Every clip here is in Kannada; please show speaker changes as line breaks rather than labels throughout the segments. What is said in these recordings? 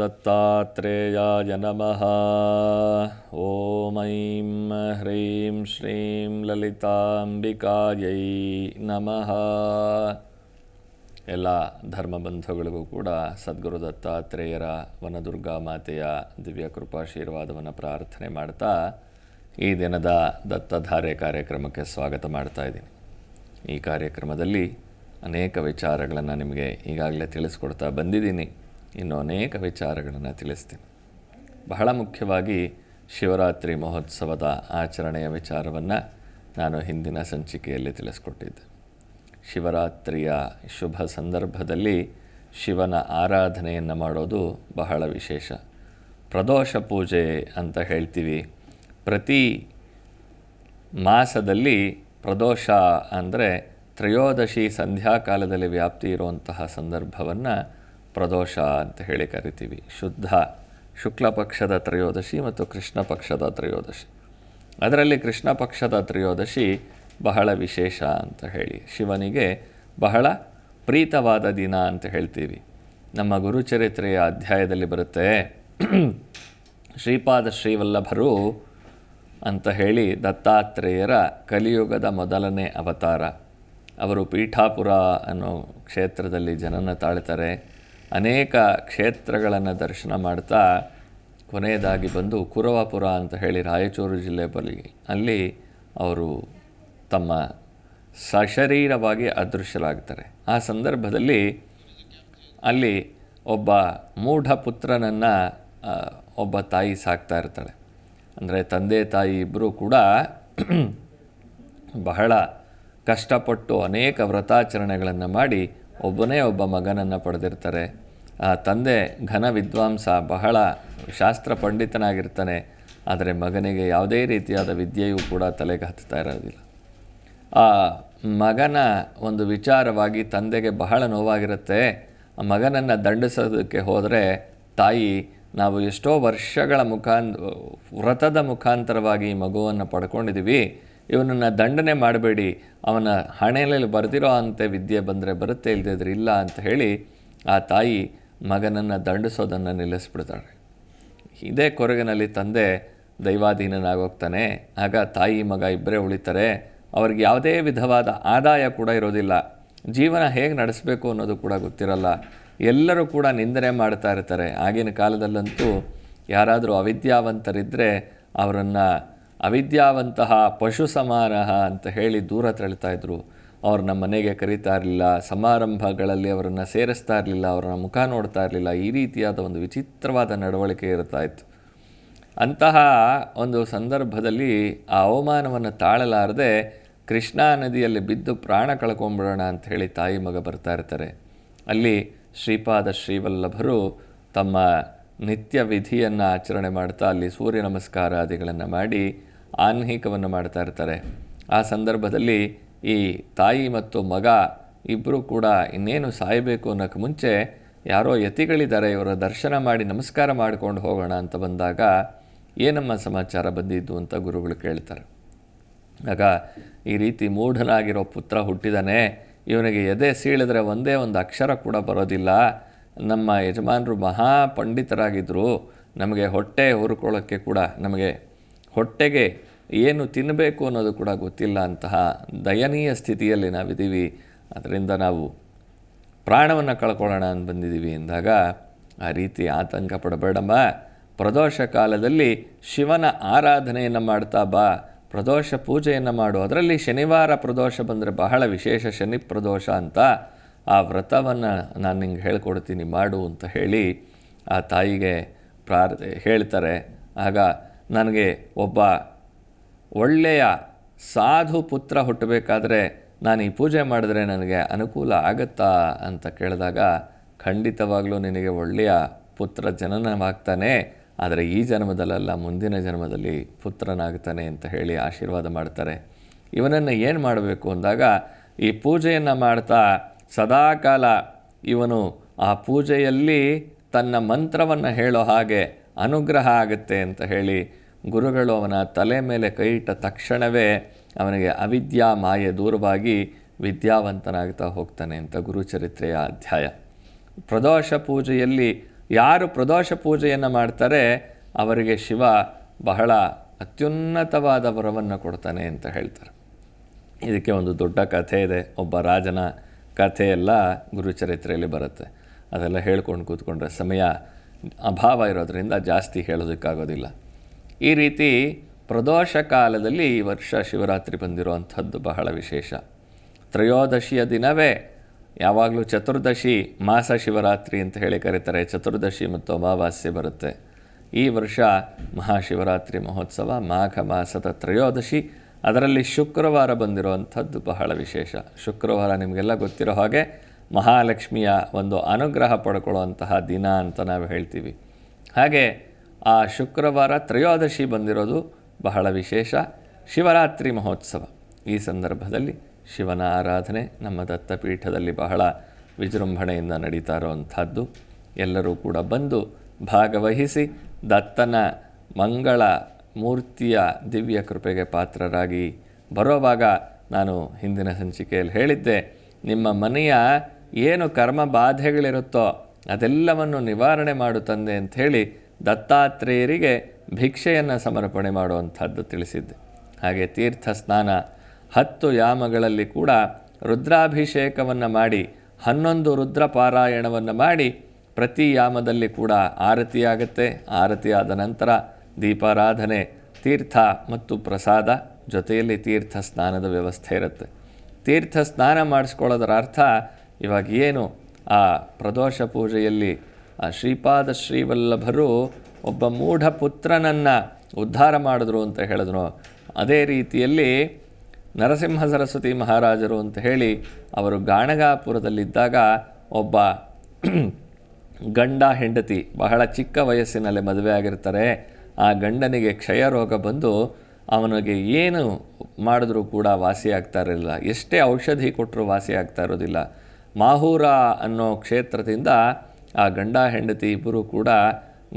ದತ್ತಾತ್ರೇಯಾಯ ನಮಃ ಓಂ ಐಂ ಹ್ರೀಂ ಶ್ರೀಂ ಲಲಿತಾಂಬಿಕಾಯೈ ನಮಃ ಎಲ್ಲ ಧರ್ಮಬಂಧುಗಳಿಗೂ ಕೂಡ ಸದ್ಗುರು ದತ್ತಾತ್ರೇಯರ ವನದುರ್ಗಾ ಮಾತೆಯ ದಿವ್ಯ ಕೃಪಾಶೀರ್ವಾದವನ್ನು ಪ್ರಾರ್ಥನೆ ಮಾಡ್ತಾ ಈ ದಿನದ ದತ್ತಧಾರೆ ಕಾರ್ಯಕ್ರಮಕ್ಕೆ ಸ್ವಾಗತ ಮಾಡ್ತಾ ಇದ್ದೀನಿ. ಈ ಕಾರ್ಯಕ್ರಮದಲ್ಲಿ ಅನೇಕ ವಿಚಾರಗಳನ್ನು ನಿಮಗೆ ಈಗಾಗಲೇ ತಿಳಿಸ್ಕೊಡ್ತಾ ಬಂದಿದ್ದೀನಿ. ಇನ್ನು ಅನೇಕ ವಿಚಾರಗಳನ್ನು ತಿಳಿಸ್ತೀನಿ. ಬಹಳ ಮುಖ್ಯವಾಗಿ ಶಿವರಾತ್ರಿ ಮಹೋತ್ಸವದ ಆಚರಣೆಯ ವಿಚಾರವನ್ನು ನಾನು ಹಿಂದಿನ ಸಂಚಿಕೆಯಲ್ಲಿ ತಿಳಿಸ್ಕೊಟ್ಟಿದ್ದೆ. ಶಿವರಾತ್ರಿಯ ಶುಭ ಸಂದರ್ಭದಲ್ಲಿ ಶಿವನ ಆರಾಧನೆಯನ್ನು ಮಾಡೋದು ಬಹಳ ವಿಶೇಷ. ಪ್ರದೋಷ ಪೂಜೆ ಅಂತ ಹೇಳ್ತೀವಿ. ಪ್ರತಿ ಮಾಸದಲ್ಲಿ ಪ್ರದೋಷ ಅಂದರೆ ತ್ರಯೋದಶಿ ಸಂಧ್ಯಾಕಾಲದಲ್ಲಿ ವ್ಯಾಪ್ತಿ ಇರುವಂತಹ ಸಂದರ್ಭವನ್ನು ಪ್ರದೋಷ ಅಂತ ಹೇಳಿ ಕರಿತೀವಿ. ಶುದ್ಧ ಶುಕ್ಲ ಪಕ್ಷದ ತ್ರಯೋದಶಿ ಮತ್ತು ಕೃಷ್ಣ ಪಕ್ಷದ ತ್ರಯೋದಶಿ. ಅದರಲ್ಲಿ ಕೃಷ್ಣ ಪಕ್ಷದ ತ್ರಯೋದಶಿ ಬಹಳ ವಿಶೇಷ ಅಂತ ಹೇಳಿ. ಶಿವನಿಗೆ ಬಹಳ ಪ್ರೀತವಾದ ದಿನ ಅಂತ ಹೇಳ್ತೀವಿ. ನಮ್ಮ ಗುರುಚರಿತ್ರೆಯ ಅಧ್ಯಾಯದಲ್ಲಿ ಬರುತ್ತೆ, ಶ್ರೀಪಾದ ಶ್ರೀವಲ್ಲಭರು ಅಂತ ಹೇಳಿ ದತ್ತಾತ್ರೇಯರ ಕಲಿಯುಗದ ಮೊದಲನೇ ಅವತಾರ. ಅವರು ಪೀಠಾಪುರ ಅನ್ನೋ ಕ್ಷೇತ್ರದಲ್ಲಿ ಜನನ ತಾಳ್ತಾರೆ. ಅನೇಕ ಕ್ಷೇತ್ರಗಳನ್ನು ದರ್ಶನ ಮಾಡ್ತಾ ಕೊನೆಯದಾಗಿ ಬಂದು ಕುರವಾಪುರ ಅಂತ ಹೇಳಿ ರಾಯಚೂರು ಜಿಲ್ಲೆ ಬಳಿ, ಅಲ್ಲಿ ಅವರು ತಮ್ಮ ಸಶರೀರವಾಗಿ ಅದೃಶ್ಯರಾಗ್ತಾರೆ. ಆ ಸಂದರ್ಭದಲ್ಲಿ ಅಲ್ಲಿ ಒಬ್ಬ ಮೂಢ ಪುತ್ರನನ್ನು ಒಬ್ಬ ತಾಯಿ ಸಾಕ್ತಾ ಇರ್ತಾಳೆ ಅಂದರೆ ತಂದೆ ತಾಯಿ ಇಬ್ಬರೂ ಕೂಡ ಬಹಳ ಕಷ್ಟಪಟ್ಟು ಅನೇಕ ವ್ರತಾಚರಣೆಗಳನ್ನು ಮಾಡಿ ಒಬ್ಬನೇ ಒಬ್ಬ ಮಗನನ್ನು ಪಡೆದಿರ್ತಾರೆ. ಆ ತಂದೆ ಘನ ವಿದ್ವಾಂಸ, ಬಹಳ ಶಾಸ್ತ್ರ ಪಂಡಿತನಾಗಿರ್ತಾನೆ. ಆದರೆ ಮಗನಿಗೆ ಯಾವುದೇ ರೀತಿಯಾದ ವಿದ್ಯೆಯೂ ಕೂಡ ತಲೆಗೆ ಹತ್ತುತ್ತಾ ಇರೋದಿಲ್ಲ. ಆ ಮಗನ ಒಂದು ವಿಚಾರವಾಗಿ ತಂದೆಗೆ ಬಹಳ ನೋವಾಗಿರುತ್ತೆ. ಆ ಮಗನನ್ನು ದಂಡಿಸೋದಕ್ಕೆ ಹೋದರೆ ತಾಯಿ, ನಾವು ಎಷ್ಟೋ ವರ್ಷಗಳ ಮುಖಾಂತ ವ್ರತದ ಮುಖಾಂತರವಾಗಿ ಈ ಮಗುವನ್ನು ಪಡ್ಕೊಂಡಿದ್ದೀವಿ ಇವನನ್ನು ದಂಡನೆ ಮಾಡಬೇಡಿ, ಅವನ ಹಣೆಯಲ್ಲಿ ಬರೆದಿರೋ ಅಂತೆ ವಿದ್ಯೆ ಬಂದರೆ ಬರುತ್ತೆ ಇಲ್ಲದಿದ್ರೆ ಇಲ್ಲ ಅಂತ ಹೇಳಿ ಆ ತಾಯಿ ಮಗನನ್ನು ದಂಡಿಸೋದನ್ನು ನಿಲ್ಲಿಸ್ಬಿಡ್ತಾಳೆ. ಇದೇ ಕೊರಗಿನಲ್ಲಿ ತಂದೆ ದೈವಾಧೀನನಾಗೋಗ್ತಾನೆ. ಆಗ ತಾಯಿ ಮಗ ಇಬ್ಬರೇ ಉಳಿತಾರೆ. ಅವ್ರಿಗೆ ಯಾವುದೇ ವಿಧವಾದ ಆದಾಯ ಕೂಡ ಇರೋದಿಲ್ಲ. ಜೀವನ ಹೇಗೆ ನಡೆಸಬೇಕು ಅನ್ನೋದು ಕೂಡ ಗೊತ್ತಿರಲ್ಲ. ಎಲ್ಲರೂ ಕೂಡ ನಿಂದನೆ ಮಾಡ್ತಾ ಇರ್ತಾರೆ. ಆಗಿನ ಕಾಲದಲ್ಲಂತೂ ಯಾರಾದರೂ ಅವಿದ್ಯಾವಂತರಿದ್ದರೆ ಅವರನ್ನು ಅವಿದ್ಯಾವಂತಹ ಪಶು ಸಮಾರಹ ಅಂತ ಹೇಳಿ ದೂರ ತಳ್ತಾ ಇದ್ದರು ಅವ್ರು ನಮ್ಮ ಮನೆಗೆ ಕರೀತಾ ಇರಲಿಲ್ಲ, ಸಮಾರಂಭಗಳಲ್ಲಿ ಅವರನ್ನು ಸೇರಿಸ್ತಾ ಇರಲಿಲ್ಲ, ಅವರನ್ನ ಮುಖ ನೋಡ್ತಾ ಇರಲಿಲ್ಲ, ಈ ರೀತಿಯಾದ ಒಂದು ವಿಚಿತ್ರವಾದ ನಡವಳಿಕೆ ಇರ್ತಾ ಇತ್ತು. ಅಂತಹ ಒಂದು ಸಂದರ್ಭದಲ್ಲಿ ಆ ಅವಮಾನವನ್ನು ತಾಳಲಾರದೆ ಕೃಷ್ಣಾ ನದಿಯಲ್ಲಿ ಬಿದ್ದು ಪ್ರಾಣ ಕಳ್ಕೊಂಬಿಡೋಣ ಅಂತ ಹೇಳಿ ತಾಯಿ ಮಗ ಬರ್ತಾ ಇರ್ತಾರೆ. ಅಲ್ಲಿ ಶ್ರೀಪಾದ ಶ್ರೀವಲ್ಲಭರು ತಮ್ಮ ನಿತ್ಯ ವಿಧಿಯನ್ನು ಆಚರಣೆ ಮಾಡ್ತಾ ಅಲ್ಲಿ ಸೂರ್ಯ ನಮಸ್ಕಾರಾದಿಗಳನ್ನು ಮಾಡಿ ಆನ್ಹಿಕವನ್ನು ಮಾಡ್ತಾ ಇರ್ತಾರೆ. ಆ ಸಂದರ್ಭದಲ್ಲಿ ಈ ತಾಯಿ ಮತ್ತು ಮಗ ಇಬ್ಬರೂ ಕೂಡ ಇನ್ನೇನು ಸಾಯಬೇಕು ಅನ್ನೋಕ್ಕೆ ಮುಂಚೆ ಯಾರೋ ಯತಿಗಳಿದ್ದಾರೆ, ಇವರ ದರ್ಶನ ಮಾಡಿ ನಮಸ್ಕಾರ ಮಾಡಿಕೊಂಡು ಹೋಗೋಣ ಅಂತ ಬಂದಾಗ ಏನಮ್ಮ ಸಮಾಚಾರ ಬಂದಿದ್ದು ಅಂತ ಗುರುಗಳು ಕೇಳ್ತಾರೆ. ಆಗ ಈ ರೀತಿ ಮೂಢನಾಗಿರೋ ಪುತ್ರ ಹುಟ್ಟಿದಾನೆ, ಇವನಿಗೆ ಎದೆ ಸೀಳಿದ್ರೆ ಒಂದೇ ಒಂದು ಅಕ್ಷರ ಕೂಡ ಬರೋದಿಲ್ಲ. ನಮ್ಮ ಯಜಮಾನರು ಮಹಾ ಪಂಡಿತರಾಗಿದ್ದರು ನಮಗೆ ಹೊಟ್ಟೆ ಹುರ್ಕೊಳ್ಳೋಕ್ಕೆ ಕೂಡ ನಮಗೆ ಹೊಟ್ಟೆಗೆ ಏನು ತಿನ್ನಬೇಕು ಅನ್ನೋದು ಕೂಡ ಗೊತ್ತಿಲ್ಲ ಅಂತಹ ದಯನೀಯ ಸ್ಥಿತಿಯಲ್ಲಿ ನಾವಿದ್ದೀವಿ. ಅದರಿಂದ ನಾವು ಪ್ರಾಣವನ್ನು ಕಳ್ಕೊಳ್ಳೋಣ ಅಂತ ಬಂದಿದ್ದೀವಿ ಎಂದಾಗ ಆ ರೀತಿ ಆತಂಕ ಪಡಬೇಡಮ್ಮ ಪ್ರದೋಷ ಕಾಲದಲ್ಲಿ ಶಿವನ ಆರಾಧನೆಯನ್ನು ಮಾಡ್ತಾ ಬಾ. ಪ್ರದೋಷ ಪೂಜೆಯನ್ನು ಮಾಡು. ಅದರಲ್ಲಿ ಶನಿವಾರ ಪ್ರದೋಷ ಬಂದರೆ ಬಹಳ ವಿಶೇಷ. ಶನಿ ಪ್ರದೋಷ ಅಂತ ಆ ವ್ರತವನ್ನು ನಾನು ನಿಂಗೆ ಹೇಳ್ಕೊಡ್ತೀನಿ, ಮಾಡು ಅಂತ ಹೇಳಿ ಆ ತಾಯಿಗೆ ಪ್ರಾರ್, ಹೇಳ್ತಾರೆ. ಆಗ ನನಗೆ ಒಬ್ಬ ಒಳ್ಳೆಯ ಸಾಧು ಪುತ್ರ ಹುಟ್ಟಬೇಕಾದ್ರೆ ನಾನು ಈ ಪೂಜೆ ಮಾಡಿದ್ರೆ ನನಗೆ ಅನುಕೂಲ ಆಗತ್ತಾ ಅಂತ ಕೇಳಿದಾಗ ಖಂಡಿತವಾಗಲೂ ನಿನಗೆ ಒಳ್ಳೆಯ ಪುತ್ರ ಜನನವಾಗ್ತಾನೆ, ಆದರೆ ಈ ಜನ್ಮದಲ್ಲಲ್ಲ, ಮುಂದಿನ ಜನ್ಮದಲ್ಲಿ ಪುತ್ರನಾಗ್ತಾನೆ ಅಂತ ಹೇಳಿ ಆಶೀರ್ವಾದ ಮಾಡ್ತಾರೆ. ಇವನನ್ನು ಏನು ಮಾಡಬೇಕು ಅಂದಾಗ ಈ ಪೂಜೆಯನ್ನು ಮಾಡ್ತಾ ಸದಾಕಾಲ ಇವನು ಆ ಪೂಜೆಯಲ್ಲಿ ತನ್ನ ಮಂತ್ರವನ್ನು ಹೇಳೋ ಹಾಗೆ ಅನುಗ್ರಹ ಆಗುತ್ತೆ ಅಂತ ಹೇಳಿ ಗುರುಗಳು ಅವನ ತಲೆ ಮೇಲೆ ಕೈ ಇಟ್ಟ ತಕ್ಷಣವೇ ಅವನಿಗೆ ಅವಿದ್ಯಾ ಮಾಯೆ ದೂರವಾಗಿ ವಿದ್ಯಾವಂತನಾಗ್ತಾ ಹೋಗ್ತಾನೆ ಅಂತ ಗುರುಚರಿತ್ರೆಯ ಅಧ್ಯಾಯ. ಪ್ರದೋಷ ಪೂಜೆಯಲ್ಲಿ ಯಾರು ಪ್ರದೋಷ ಪೂಜೆಯನ್ನು ಮಾಡ್ತಾರೆ ಅವರಿಗೆ ಶಿವ ಬಹಳ ಅತ್ಯುನ್ನತವಾದ ವರವನ್ನು ಕೊಡ್ತಾನೆ ಅಂತ ಹೇಳ್ತಾರೆ. ಇದಕ್ಕೆ ಒಂದು ದೊಡ್ಡ ಕಥೆ ಇದೆ, ಒಬ್ಬ ರಾಜನ ಕಥೆ ಎಲ್ಲ ಗುರುಚರಿತ್ರೆಯಲ್ಲಿ ಬರುತ್ತೆ. ಅದೆಲ್ಲ ಹೇಳ್ಕೊಂಡು ಕೂತ್ಕೊಂಡ್ರೆ ಸಮಯ ಅಭಾವ ಇರೋದರಿಂದ ಜಾಸ್ತಿ ಹೇಳೋದಕ್ಕಾಗೋದಿಲ್ಲ. ಈ ರೀತಿ ಪ್ರದೋಷ ಕಾಲದಲ್ಲಿ ಈ ವರ್ಷ ಶಿವರಾತ್ರಿ ಬಂದಿರುವಂಥದ್ದು ಬಹಳ ವಿಶೇಷ. ತ್ರಯೋದಶಿಯ ದಿನವೇ ಯಾವಾಗಲೂ ಚತುರ್ದಶಿ, ಮಾಸ ಶಿವರಾತ್ರಿ ಅಂತ ಹೇಳಿ ಕರೀತಾರೆ. ಚತುರ್ದಶಿ ಮತ್ತು ಅಮಾವಾಸ್ಯೆ ಬರುತ್ತೆ. ಈ ವರ್ಷ ಮಹಾಶಿವರಾತ್ರಿ ಮಹೋತ್ಸವ, ಮಾಘ ಮಾಸದ ತ್ರಯೋದಶಿ. ಅದರಲ್ಲಿ ಶುಕ್ರವಾರ ಬಂದಿರುವಂಥದ್ದು ಬಹಳ ವಿಶೇಷ. ಶುಕ್ರವಾರ ನಿಮಗೆಲ್ಲ ಗೊತ್ತಿರೋ ಹಾಗೆ ಮಹಾಲಕ್ಷ್ಮಿಯ ಒಂದು ಅನುಗ್ರಹ ಪಡ್ಕೊಳ್ಳುವಂತಹ ದಿನ ಅಂತ ನಾವು ಹೇಳ್ತೀವಿ. ಹಾಗೆ ಆ ಶುಕ್ರವಾರ ತ್ರಯೋದಶಿ ಬಂದಿರೋದು ಬಹಳ ವಿಶೇಷ. ಶಿವರಾತ್ರಿ ಮಹೋತ್ಸವ. ಈ ಸಂದರ್ಭದಲ್ಲಿ ಶಿವನ ಆರಾಧನೆ ನಮ್ಮ ದತ್ತಪೀಠದಲ್ಲಿ ಬಹಳ ವಿಜೃಂಭಣೆಯಿಂದ ನಡೀತಾ ಇರುವಂಥದ್ದು. ಎಲ್ಲರೂ ಕೂಡ ಬಂದು ಭಾಗವಹಿಸಿ ದತ್ತನ ಮಂಗಳ ಮೂರ್ತಿಯ ದಿವ್ಯ ಕೃಪೆಗೆ ಪಾತ್ರರಾಗಿ ಬರೋವಾಗ ನಾನು ಹಿಂದಿನ ಸಂಚಿಕೆಯಲ್ಲಿ ಹೇಳಿದ್ದೆ, ನಿಮ್ಮ ಮನೆಯ ಏನು ಕರ್ಮ ಬಾಧೆಗಳಿರುತ್ತೋ ಅದೆಲ್ಲವನ್ನು ನಿವಾರಣೆ ಮಾಡು ತಂದೆ ಅಂಥೇಳಿ ದತ್ತಾತ್ರೇಯರಿಗೆ ಭಿಕ್ಷೆಯನ್ನು ಸಮರ್ಪಣೆ ಮಾಡುವಂಥದ್ದು ತಿಳಿಸಿದ್ದೆ. ಹಾಗೆ ತೀರ್ಥ ಸ್ನಾನ, ಹತ್ತು ಯಾಮಗಳಲ್ಲಿ ಕೂಡ ರುದ್ರಾಭಿಷೇಕವನ್ನು ಮಾಡಿ, ಹನ್ನೊಂದು ರುದ್ರ ಪಾರಾಯಣವನ್ನು ಮಾಡಿ ಪ್ರತಿ ಯಾಮದಲ್ಲಿ ಕೂಡ ಆರತಿಯಾಗತ್ತೆ. ಆರತಿಯಾದ ನಂತರ ದೀಪಾರಾಧನೆ, ತೀರ್ಥ ಮತ್ತು ಪ್ರಸಾದ ಜೊತೆಯಲ್ಲಿ ತೀರ್ಥ ಸ್ನಾನದ ವ್ಯವಸ್ಥೆ ಇರುತ್ತೆ. ತೀರ್ಥ ಸ್ನಾನ ಮಾಡಿಸ್ಕೊಳ್ಳೋದರ ಅರ್ಥ ಇವಾಗ ಏನು? ಆ ಪ್ರದೋಷ ಪೂಜೆಯಲ್ಲಿ ಆ ಶ್ರೀಪಾದ ಶ್ರೀವಲ್ಲಭರು ಒಬ್ಬ ಮೂಢ ಪುತ್ರನನ್ನು ಉದ್ಧಾರ ಮಾಡಿದ್ರು ಅಂತ ಹೇಳಿದ್ರು. ಅದೇ ರೀತಿಯಲ್ಲಿ ನರಸಿಂಹ ಸರಸ್ವತಿ ಮಹಾರಾಜರು ಅಂತ ಹೇಳಿ ಅವರು ಗಾಣಗಾಪುರದಲ್ಲಿದ್ದಾಗ ಒಬ್ಬ ಗಂಡ ಹೆಂಡತಿ, ಬಹಳ ಚಿಕ್ಕ ವಯಸ್ಸಿನಲ್ಲೇ ಮದುವೆ ಆಗಿರ್ತಾರೆ. ಆ ಗಂಡನಿಗೆ ಕ್ಷಯ ರೋಗ ಬಂದು ಅವನಿಗೆ ಏನು ಮಾಡಿದ್ರೂ ಕೂಡ ವಾಸಿ ಆಗ್ತಾ ಇರಲಿಲ್ಲ. ಎಷ್ಟೇ ಔಷಧಿ ಕೊಟ್ಟರೂ ವಾಸಿ ಆಗ್ತಾ ಇರೋದಿಲ್ಲ. ಮಾಹೂರ ಅನ್ನೋ ಕ್ಷೇತ್ರದಿಂದ ಆ ಗಂಡ, ಹೆಂಡತಿ ಇಬ್ಬರೂ ಕೂಡ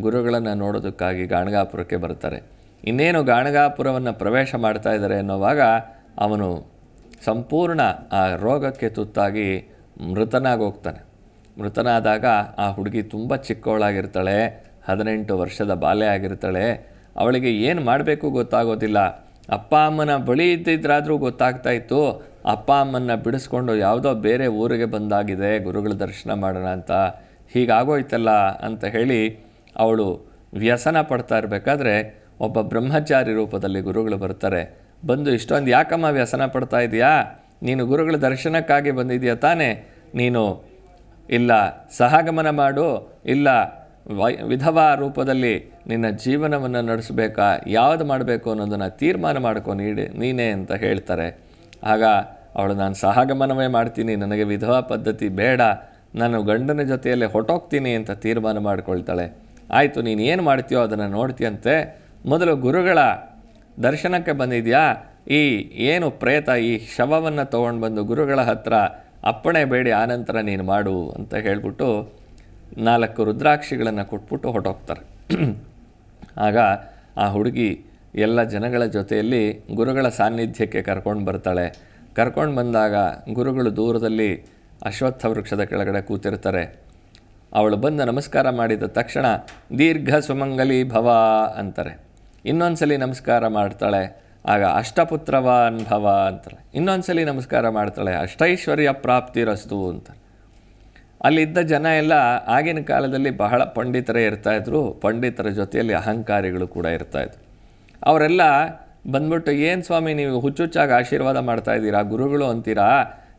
ಗುರುಗಳನ್ನು ನೋಡೋದಕ್ಕಾಗಿ ಗಾಣಗಾಪುರಕ್ಕೆ ಬರ್ತಾರೆ ಇನ್ನೇನು ಗಾಣಗಾಪುರವನ್ನು ಪ್ರವೇಶ ಮಾಡ್ತಾ ಇದ್ದಾರೆ ಅನ್ನೋವಾಗ ಅವನು ಸಂಪೂರ್ಣ ಆ ರೋಗಕ್ಕೆ ತುತ್ತಾಗಿ ಮೃತನಾಗಿ ಹೋಗ್ತಾನೆ. ಮೃತನಾದಾಗ ಆ ಹುಡುಗಿ ತುಂಬ ಚಿಕ್ಕವಳಾಗಿರ್ತಾಳೆ, ಹದಿನೆಂಟು ವರ್ಷದ ಬಾಲ್ಯ ಆಗಿರ್ತಾಳೆ. ಅವಳಿಗೆ ಏನು ಮಾಡಬೇಕು ಗೊತ್ತಾಗೋದಿಲ್ಲ. ಅಪ್ಪ ಅಮ್ಮನ ಬಳಿ ಇದ್ದಿದ್ರಾದರೂ ಗೊತ್ತಾಗ್ತಾ ಇತ್ತು. ಅಪ್ಪ ಅಮ್ಮನ್ನ ಬಿಡಿಸ್ಕೊಂಡು ಯಾವುದೋ ಬೇರೆ ಊರಿಗೆ ಬಂದಾಗಿದೆ, ಗುರುಗಳ ದರ್ಶನ ಮಾಡೋಣ ಅಂತ. ಹೀಗಾಗೋಯ್ತಲ್ಲ ಅಂತ ಹೇಳಿ ಅವಳು ವ್ಯಸನ ಪಡ್ತಾ ಇರಬೇಕಾದ್ರೆ ಒಬ್ಬ ಬ್ರಹ್ಮಚಾರಿ ರೂಪದಲ್ಲಿ ಗುರುಗಳು ಬರ್ತಾರೆ. ಬಂದು ಇಷ್ಟೊಂದು ಯಾಕಮ್ಮ ವ್ಯಸನ ಪಡ್ತಾ ಇದೆಯಾ? ನೀನು ಗುರುಗಳ ದರ್ಶನಕ್ಕಾಗಿ ಬಂದಿದೆಯಾ ತಾನೇ? ನೀನು ಇಲ್ಲ, ಸಹಗಮನ ಮಾಡು, ಇಲ್ಲ ವಿಧವಾ ರೂಪದಲ್ಲಿ ನಿನ್ನ ಜೀವನವನ್ನು ನಡೆಸಬೇಕಾ? ಯಾವುದು ಮಾಡಬೇಕು ಅನ್ನೋದನ್ನು ತೀರ್ಮಾನ ಮಾಡ್ಕೊ ನೀಡಿ, ನೀನೇ ಅಂತ ಹೇಳ್ತಾರೆ. ಆಗ ಅವಳು, ನಾನು ಸಹಗಮನವೇ ಮಾಡ್ತೀನಿ, ನನಗೆ ವಿಧವಾ ಪದ್ಧತಿ ಬೇಡ ನಾನು ಗಂಡನ ಜೊತೆಯಲ್ಲೇ ಹೊಟ್ಟೋಗ್ತೀನಿ ಅಂತ ತೀರ್ಮಾನ ಮಾಡಿಕೊಳ್ತಾಳೆ. ಆಯಿತು, ನೀನು ಏನು ಮಾಡ್ತೀಯೋ ಅದನ್ನು ನೋಡ್ತೀಯಂತೆ. ಮೊದಲು ಗುರುಗಳ ದರ್ಶನಕ್ಕೆ ಬಂದಿದೆಯಾ? ಈ ಏನು ಪ್ರೇತ ಈ ಶವವನ್ನು ತೊಗೊಂಡು ಬಂದು ಗುರುಗಳ ಹತ್ರ ಅಪ್ಪಣೆ ಬೇಡಿ ಆನಂತರ ನೀನು ಮಾಡು ಅಂತ ಹೇಳಿಬಿಟ್ಟು ನಾಲ್ಕು ರುದ್ರಾಕ್ಷಿಗಳನ್ನು ಕೊಟ್ಬಿಟ್ಟು ಹೊಟ್ಟೋಗ್ತಾರೆ ಆಗ ಆ ಹುಡುಗಿ ಎಲ್ಲ ಜನಗಳ ಜೊತೆಯಲ್ಲಿ ಗುರುಗಳ ಸಾನ್ನಿಧ್ಯಕ್ಕೆ ಕರ್ಕೊಂಡು ಬರ್ತಾಳೆ. ಕರ್ಕೊಂಡು ಬಂದಾಗ ಗುರುಗಳು ದೂರದಲ್ಲಿ ಅಶ್ವತ್ಥ ವೃಕ್ಷದ ಕೆಳಗಡೆ ಕೂತಿರ್ತಾರೆ. ಅವಳು ಬಂದು ನಮಸ್ಕಾರ ಮಾಡಿದ ತಕ್ಷಣ, ದೀರ್ಘ ಸುಮಂಗಲಿ ಭವ ಅಂತಾರೆ. ಇನ್ನೊಂದ್ಸಲಿ ನಮಸ್ಕಾರ ಮಾಡ್ತಾಳೆ, ಆಗ ಅಷ್ಟಪುತ್ರವ ಅನ್ಭವ ಅಂತಾರೆ. ಇನ್ನೊಂದ್ಸಲಿ ನಮಸ್ಕಾರ ಮಾಡ್ತಾಳೆ, ಅಷ್ಟೈಶ್ವರ್ಯ ಪ್ರಾಪ್ತಿರಸ್ತು ಅಂತಾರೆ. ಅಲ್ಲಿದ್ದ ಜನ ಎಲ್ಲ ಆಗಿನ ಕಾಲದಲ್ಲಿ ಬಹಳ ಪಂಡಿತರೇ ಇರ್ತಾಯಿದ್ರು ಪಂಡಿತರ ಜೊತೆಯಲ್ಲಿ ಅಹಂಕಾರಿಗಳು ಕೂಡ ಇರ್ತಾಯಿದ್ರು ಅವರೆಲ್ಲ ಬಂದ್ಬಿಟ್ಟು, ಏನು ಸ್ವಾಮಿ, ನೀವು ಹುಚ್ಚುಚ್ಚಾಗಿ ಆಶೀರ್ವಾದ ಮಾಡ್ತಾ ಇದ್ದೀರಾ? ಗುರುಗಳು ಅಂತೀರಾ?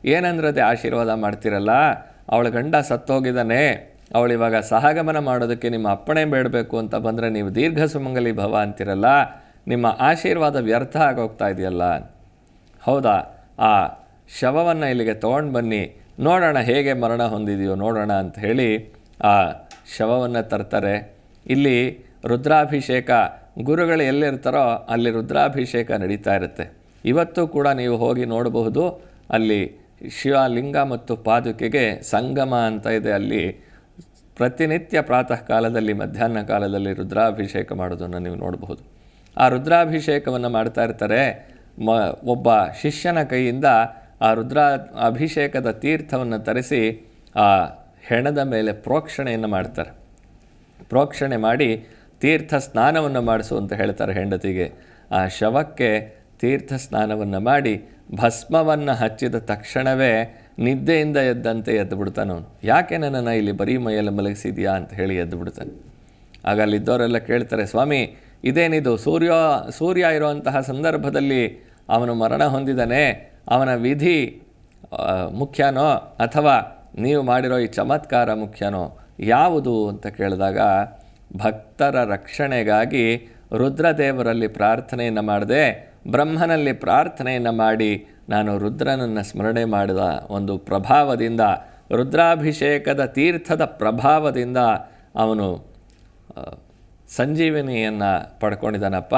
ಏನಂದ್ರದೆ ಆಶೀರ್ವಾದ ಮಾಡ್ತಿರಲ್ಲ? ಅವಳ ಗಂಡ ಸತ್ತೋಗಿದ್ದಾನೆ. ಅವಳು ಇವಾಗ ಸಹಗಮನ ಮಾಡೋದಕ್ಕೆ ನಿಮ್ಮ ಅಪ್ಪಣೆ ಬೇಡಬೇಕು ಅಂತ ಬಂದರೆ ನೀವು ದೀರ್ಘ ಸುಮಂಗಲಿ ಭವ ಅಂತಿರಲ್ಲ? ನಿಮ್ಮ ಆಶೀರ್ವಾದ ವ್ಯರ್ಥ ಆಗೋಗ್ತಾ ಇದೆಯಲ್ಲ? ಹೌದಾ? ಆ ಶವವನ್ನು ಇಲ್ಲಿಗೆ ತೊಗೊಂಡು ಬನ್ನಿ. ನೋಡೋಣ ಹೇಗೆ ಮರಣ ಹೊಂದಿದೆಯೋ ನೋಡೋಣ ಅಂತ ಹೇಳಿ ಆ ಶವವನ್ನು ತರ್ತಾರೆ. ಇಲ್ಲಿ ರುದ್ರಾಭಿಷೇಕ, ಗುರುಗಳು ಎಲ್ಲಿರ್ತಾರೋ ಅಲ್ಲಿ ರುದ್ರಾಭಿಷೇಕ ನಡೀತಾ ಇರುತ್ತೆ. ಇವತ್ತು ಕೂಡ ನೀವು ಹೋಗಿ ನೋಡಬಹುದು. ಅಲ್ಲಿ ಶಿವಲಿಂಗ ಮತ್ತು ಪಾದುಕೆಗೆ ಸಂಗಮ ಅಂತ ಇದೆ ಅಲ್ಲಿ. ಪ್ರತಿನಿತ್ಯ ಪ್ರಾತಃ ಕಾಲದಲ್ಲಿ ಮಧ್ಯಾಹ್ನ ಕಾಲದಲ್ಲಿ ರುದ್ರಾಭಿಷೇಕ ಮಾಡೋದನ್ನು ನೀವು ನೋಡಬಹುದು. ಆ ರುದ್ರಾಭಿಷೇಕವನ್ನು ಮಾಡ್ತಾ ಇರ್ತಾರೆ. ಮ, ಒಬ್ಬ ಶಿಷ್ಯನ ಕೈಯಿಂದ ಆ ರುದ್ರ ಅಭಿಷೇಕದ ತೀರ್ಥವನ್ನು ತರಿಸಿ ಆ ಹೆಣದ ಮೇಲೆ ಪ್ರೋಕ್ಷಣೆಯನ್ನು ಮಾಡ್ತಾರೆ. ಪ್ರೋಕ್ಷಣೆ ಮಾಡಿ ತೀರ್ಥ ಸ್ನಾನವನ್ನು ಮಾಡಿಸು ಅಂತ ಹೇಳ್ತಾರೆ ಹೆಂಡತಿಗೆ. ಆ ಶವಕ್ಕೆ ತೀರ್ಥ ಸ್ನಾನವನ್ನು ಮಾಡಿ ಭಸ್ಮವನ್ನು ಹಚ್ಚಿದ ತಕ್ಷಣವೇ ನಿದ್ದೆಯಿಂದ ಎದ್ದಂತೆ ಎದ್ದು ಬಿಡ್ತಾನವನು ಯಾಕೆ ನನ್ನನ್ನು ಇಲ್ಲಿ ಬರೀ ಮೈಯಲ್ಲಿ ಮಲಗಿಸಿದೆಯಾ ಅಂತ ಹೇಳಿ ಎದ್ದು ಬಿಡ್ತಾನೆ ಆಗ ಅಲ್ಲಿದ್ದವರೆಲ್ಲ ಕೇಳ್ತಾರೆ, ಸ್ವಾಮಿ, ಇದೇನಿದು? ಸೂರ್ಯ ಸೂರ್ಯ ಇರುವಂತಹ ಸಂದರ್ಭದಲ್ಲಿ ಅವನು ಮರಣ ಹೊಂದಿದ್ದಾನೆ ಅವನ ವಿಧಿ ಮುಖ್ಯನೋ ಅಥವಾ ನೀವು ಮಾಡಿರೋ ಈ ಚಮತ್ಕಾರ ಮುಖ್ಯನೋ ಯಾವುದು? ಅಂತ ಕೇಳಿದಾಗ ಭಕ್ತರ ರಕ್ಷಣೆಗಾಗಿ ರುದ್ರದೇವರಲ್ಲಿ ಪ್ರಾರ್ಥನೆಯನ್ನು ಮಾಡಿದೆ ಬ್ರಹ್ಮನಲ್ಲಿ ಪ್ರಾರ್ಥನೆಯನ್ನು ಮಾಡಿ ನಾನು ರುದ್ರನನ್ನು ಸ್ಮರಣೆ ಮಾಡಿದ ಒಂದು ಪ್ರಭಾವದಿಂದ, ರುದ್ರಾಭಿಷೇಕದ ತೀರ್ಥದ ಪ್ರಭಾವದಿಂದ ಅವನು ಸಂಜೀವಿನಿಯನ್ನು ಪಡ್ಕೊಂಡಿದ್ದಾನಪ್ಪ,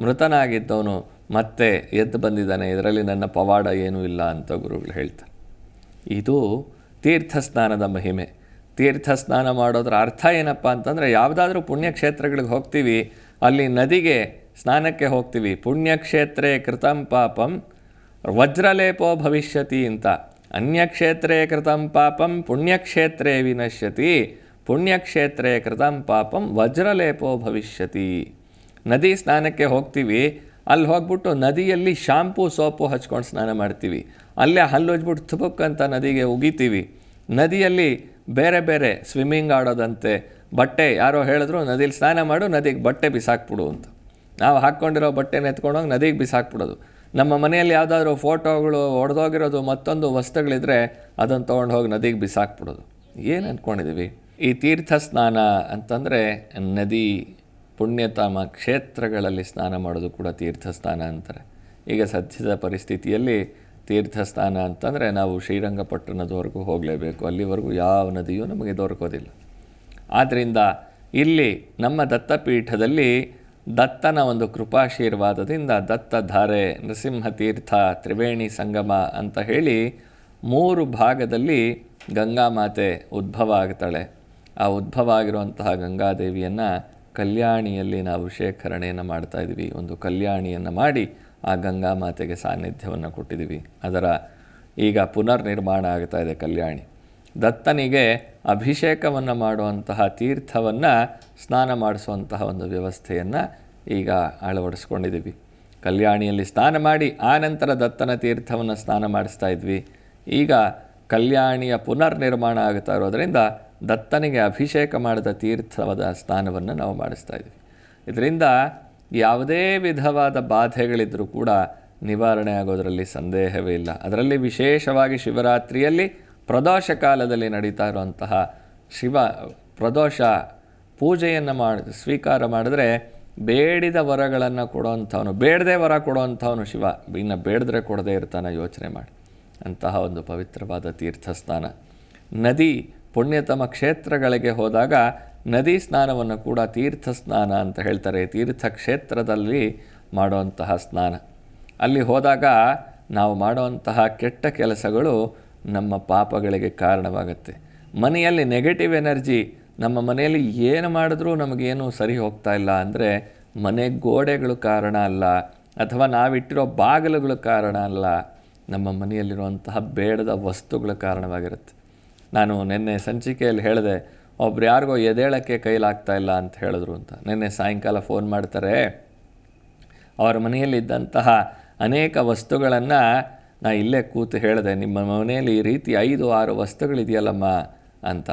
ಮೃತನಾಗಿದ್ದವನು ಮತ್ತೆ ಎದ್ದು ಬಂದಿದ್ದಾನೆ, ಇದರಲ್ಲಿ ನನ್ನ ಪವಾಡ ಏನೂ ಇಲ್ಲ ಅಂತ ಗುರುಗಳು ಹೇಳ್ತಾರೆ. ಇದು ತೀರ್ಥ ಸ್ನಾನದ ಮಹಿಮೆ. ತೀರ್ಥ ಸ್ನಾನ ಮಾಡೋದ್ರ ಅರ್ಥ ಏನಪ್ಪ ಅಂತಂದರೆ, ಯಾವುದಾದ್ರೂ ಪುಣ್ಯಕ್ಷೇತ್ರಗಳಿಗೆ ಹೋಗ್ತೀವಿ, ಅಲ್ಲಿ ನದಿಗೆ ಸ್ನಾನಕ್ಕೆ ಹೋಗ್ತೀವಿ. ಪುಣ್ಯಕ್ಷೇತ್ರೇ ಕೃತಂ ಪಾಪಂ, ವಜ್ರಲೇಪೋ ಭವಿಷ್ಯತಿ ಅಂತ. ಅನ್ಯಕ್ಷೇತ್ರೇ ಕೃತಂ ಪಾಪಂ, ಪುಣ್ಯಕ್ಷೇತ್ರೇ ವಿನಶ್ಯತಿ. ಪುಣ್ಯಕ್ಷೇತ್ರೇ ಕೃತಂ ಪಾಪಂ, ವಜ್ರಲೇಪೋ ಭವಿಷ್ಯತಿ. ನದಿ ಸ್ನಾನಕ್ಕೆ ಹೋಗ್ತೀವಿ. ಅಲ್ಲಿ ಹೋಗ್ಬಿಟ್ಟು ನದಿಯಲ್ಲಿ ಶಾಂಪೂ ಸೋಪು ಹಚ್ಕೊಂಡು ಸ್ನಾನ ಮಾಡ್ತೀವಿ. ಅಲ್ಲೇ ಹಲ್ಲು ಉಜ್ಬಿಟ್ಟು ಅಂತ ನದಿಗೆ ಉಗಿತೀವಿ. ನದಿಯಲ್ಲಿ ಬೇರೆ ಬೇರೆ ಸ್ವಿಮ್ಮಿಂಗ್ ಆಡೋದಂತೆ. ಬಟ್ಟೆ ಯಾರೋ ಹೇಳಿದ್ರು ನದಿಲಿ ಸ್ನಾನ ಮಾಡು, ನದಿಗೆ ಬಟ್ಟೆ ಬಿಸಾಕ್ಬಿಡು ಅಂತ. ನಾವು ಹಾಕ್ಕೊಂಡಿರೋ ಬಟ್ಟೆನ ಎತ್ಕೊಂಡೋಗಿ ನದಿಗೆ ಬಿಸಾಕ್ಬಿಡೋದು. ನಮ್ಮ ಮನೆಯಲ್ಲಿ ಯಾವುದಾದ್ರು ಫೋಟೋಗಳು ಒಡೆದೋಗಿರೋದು ಮತ್ತೊಂದು ವಸ್ತುಗಳಿದ್ರೆ ಅದನ್ನು ತೊಗೊಂಡು ಹೋಗಿ ನದಿಗೆ ಬಿಸಾಕ್ಬಿಡೋದು. ಏನು ಅಂದ್ಕೊಂಡಿದ್ದೀವಿ ಈ ತೀರ್ಥ ಸ್ನಾನ ಅಂತಂದರೆ ನದಿ ಪುಣ್ಯತಮ ಕ್ಷೇತ್ರಗಳಲ್ಲಿ ಸ್ನಾನ ಮಾಡೋದು ಕೂಡ ತೀರ್ಥ ಸ್ನಾನ ಅಂತಾರೆ. ಈಗ ಸದ್ಯದ ಪರಿಸ್ಥಿತಿಯಲ್ಲಿ ತೀರ್ಥ ಸ್ನಾನ ಅಂತಂದರೆ ನಾವು ಶ್ರೀರಂಗಪಟ್ಟಣದವರೆಗೂ ಹೋಗಲೇಬೇಕು. ಅಲ್ಲಿವರೆಗೂ ಯಾವ ನದಿಯೂ ನಮಗೆ ದೊರಕೋದಿಲ್ಲ. ಆದ್ದರಿಂದ ಇಲ್ಲಿ ನಮ್ಮ ದತ್ತಪೀಠದಲ್ಲಿ ದತ್ತನ ಒಂದು ಕೃಪಾಶೀರ್ವಾದದಿಂದ ದತ್ತಧಾರೆ ನೃಸಿಂಹತೀರ್ಥ ತ್ರಿವೇಣಿ ಸಂಗಮ ಅಂತ ಹೇಳಿ ಮೂರು ಭಾಗದಲ್ಲಿ ಗಂಗಾಮಾತೆ ಉದ್ಭವ ಆಗ್ತಾಳೆ. ಆ ಉದ್ಭವ ಆಗಿರುವಂತಹ ಗಂಗಾದೇವಿಯನ್ನು ಕಲ್ಯಾಣಿಯಲ್ಲಿ ನಾವು ಶೇಖರಣೆಯನ್ನು ಮಾಡ್ತಾ ಇದ್ದೀವಿ. ಒಂದು ಕಲ್ಯಾಣಿಯನ್ನು ಮಾಡಿ ಆ ಗಂಗಾಮಾತೆಗೆ ಸಾನ್ನಿಧ್ಯವನ್ನು ಕೊಟ್ಟಿದ್ದೀವಿ. ಅದರ ಈಗ ಪುನರ್ನಿರ್ಮಾಣ ಆಗ್ತಾ ಇದೆ ಕಲ್ಯಾಣಿ. ದತ್ತನಿಗೆ ಅಭಿಷೇಕವನ್ನು ಮಾಡುವಂತಹ ತೀರ್ಥವನ್ನು ಸ್ನಾನ ಮಾಡಿಸುವಂತಹ ಒಂದು ವ್ಯವಸ್ಥೆಯನ್ನು ಈಗ ಅಳವಡಿಸ್ಕೊಂಡಿದ್ದೀವಿ ಕಲ್ಯಾಣಿಯಲ್ಲಿ ಸ್ನಾನ ಮಾಡಿ ಆನಂತರ ನಂತರ ದತ್ತನ ತೀರ್ಥವನ್ನು ಸ್ನಾನ ಮಾಡಿಸ್ತಾ ಇದ್ವಿ. ಈಗ ಕಲ್ಯಾಣಿಯ ಪುನರ್ನಿರ್ಮಾಣ ಆಗ್ತಾ ಇರೋದರಿಂದ ದತ್ತನಿಗೆ ಅಭಿಷೇಕ ಮಾಡಿದ ತೀರ್ಥವಾದ ಸ್ನಾನವನ್ನು ನಾವು ಮಾಡಿಸ್ತಾ ಇದ್ವಿ. ಇದರಿಂದ ಯಾವುದೇ ವಿಧವಾದ ಬಾಧೆಗಳಿದ್ದರೂ ಕೂಡ ನಿವಾರಣೆ ಆಗೋದರಲ್ಲಿ ಸಂದೇಹವೇ ಇಲ್ಲ. ಅದರಲ್ಲಿ ವಿಶೇಷವಾಗಿ ಶಿವರಾತ್ರಿಯಲ್ಲಿ ಪ್ರದೋಷ ಕಾಲದಲ್ಲಿ ನಡೀತಾ ಇರುವಂತಹ ಶಿವ ಪ್ರದೋಷ ಪೂಜೆಯನ್ನು ಮಾಡಿ, ಸ್ವೀಕಾರ ಮಾಡಿದ್ರೆ ಬೇಡಿದ ವರಗಳನ್ನು ಕೊಡುವಂಥವನು, ಬೇಡದೆ ವರ ಕೊಡುವಂಥವನು ಶಿವ. ಇನ್ನು ಬೇಡದ್ರೆ ಕೊಡದೇ ಇರ್ತಾನೆ ಯೋಚನೆ ಮಾಡಿ. ಅಂತಹ ಒಂದು ಪವಿತ್ರವಾದ ತೀರ್ಥಸ್ಥಾನ. ನದಿ ಪುಣ್ಯತಮ ಕ್ಷೇತ್ರಗಳಿಗೆ ಹೋದಾಗ ನದಿ ಸ್ನಾನವನ್ನು ಕೂಡ ತೀರ್ಥ ಸ್ನಾನ ಅಂತ ಹೇಳ್ತಾರೆ. ತೀರ್ಥ ಕ್ಷೇತ್ರದಲ್ಲಿ ಮಾಡುವಂತಹ ಸ್ನಾನ. ಅಲ್ಲಿ ಹೋದಾಗ ನಾವು ಮಾಡುವಂತಹ ಕೆಟ್ಟ ಕೆಲಸಗಳು ನಮ್ಮ ಪಾಪಗಳಿಗೆ ಕಾರಣವಾಗುತ್ತೆ. ಮನೆಯಲ್ಲಿ ನೆಗೆಟಿವ್ ಎನರ್ಜಿ ನಮ್ಮ ಮನೆಯಲ್ಲಿ ಏನು ಮಾಡಿದ್ರೂ ನಮಗೇನು ಸರಿ ಹೋಗ್ತಾ ಇಲ್ಲ ಅಂದರೆ ಮನೆ ಗೋಡೆಗಳು ಕಾರಣ ಅಲ್ಲ, ಅಥವಾ ನಾವಿಟ್ಟಿರೋ ಬಾಗಿಲುಗಳು ಕಾರಣ ಅಲ್ಲ, ನಮ್ಮ ಮನೆಯಲ್ಲಿರುವಂತಹ ಬೇಡದ ವಸ್ತುಗಳ ಕಾರಣವಾಗಿರುತ್ತೆ. ನಾನು ನಿನ್ನೆ ಸಂಚಿಕೆಯಲ್ಲಿ ಹೇಳಿದೆ, ಒಬ್ರು ಯಾರಿಗೋ ಎದೇಳಕ್ಕೆ ಕೈಲಾಗ್ತಾ ಇಲ್ಲ ಅಂತ ಹೇಳಿದ್ರು ಅಂತ. ನಿನ್ನೆ ಸಾಯಂಕಾಲ ಫೋನ್ ಮಾಡ್ತಾರೆ, ಅವರ ಮನೆಯಲ್ಲಿದ್ದಂತಹ ಅನೇಕ ವಸ್ತುಗಳನ್ನು ನಾ ಇಲ್ಲೇ ಕೂತು ಹೇಳಿದೆ, ನಿಮ್ಮ ಮನೆಯಲ್ಲಿ ಈ ರೀತಿ ಐದು, ಆರು ವಸ್ತುಗಳಿದೆಯಲ್ಲಮ್ಮ ಅಂತ.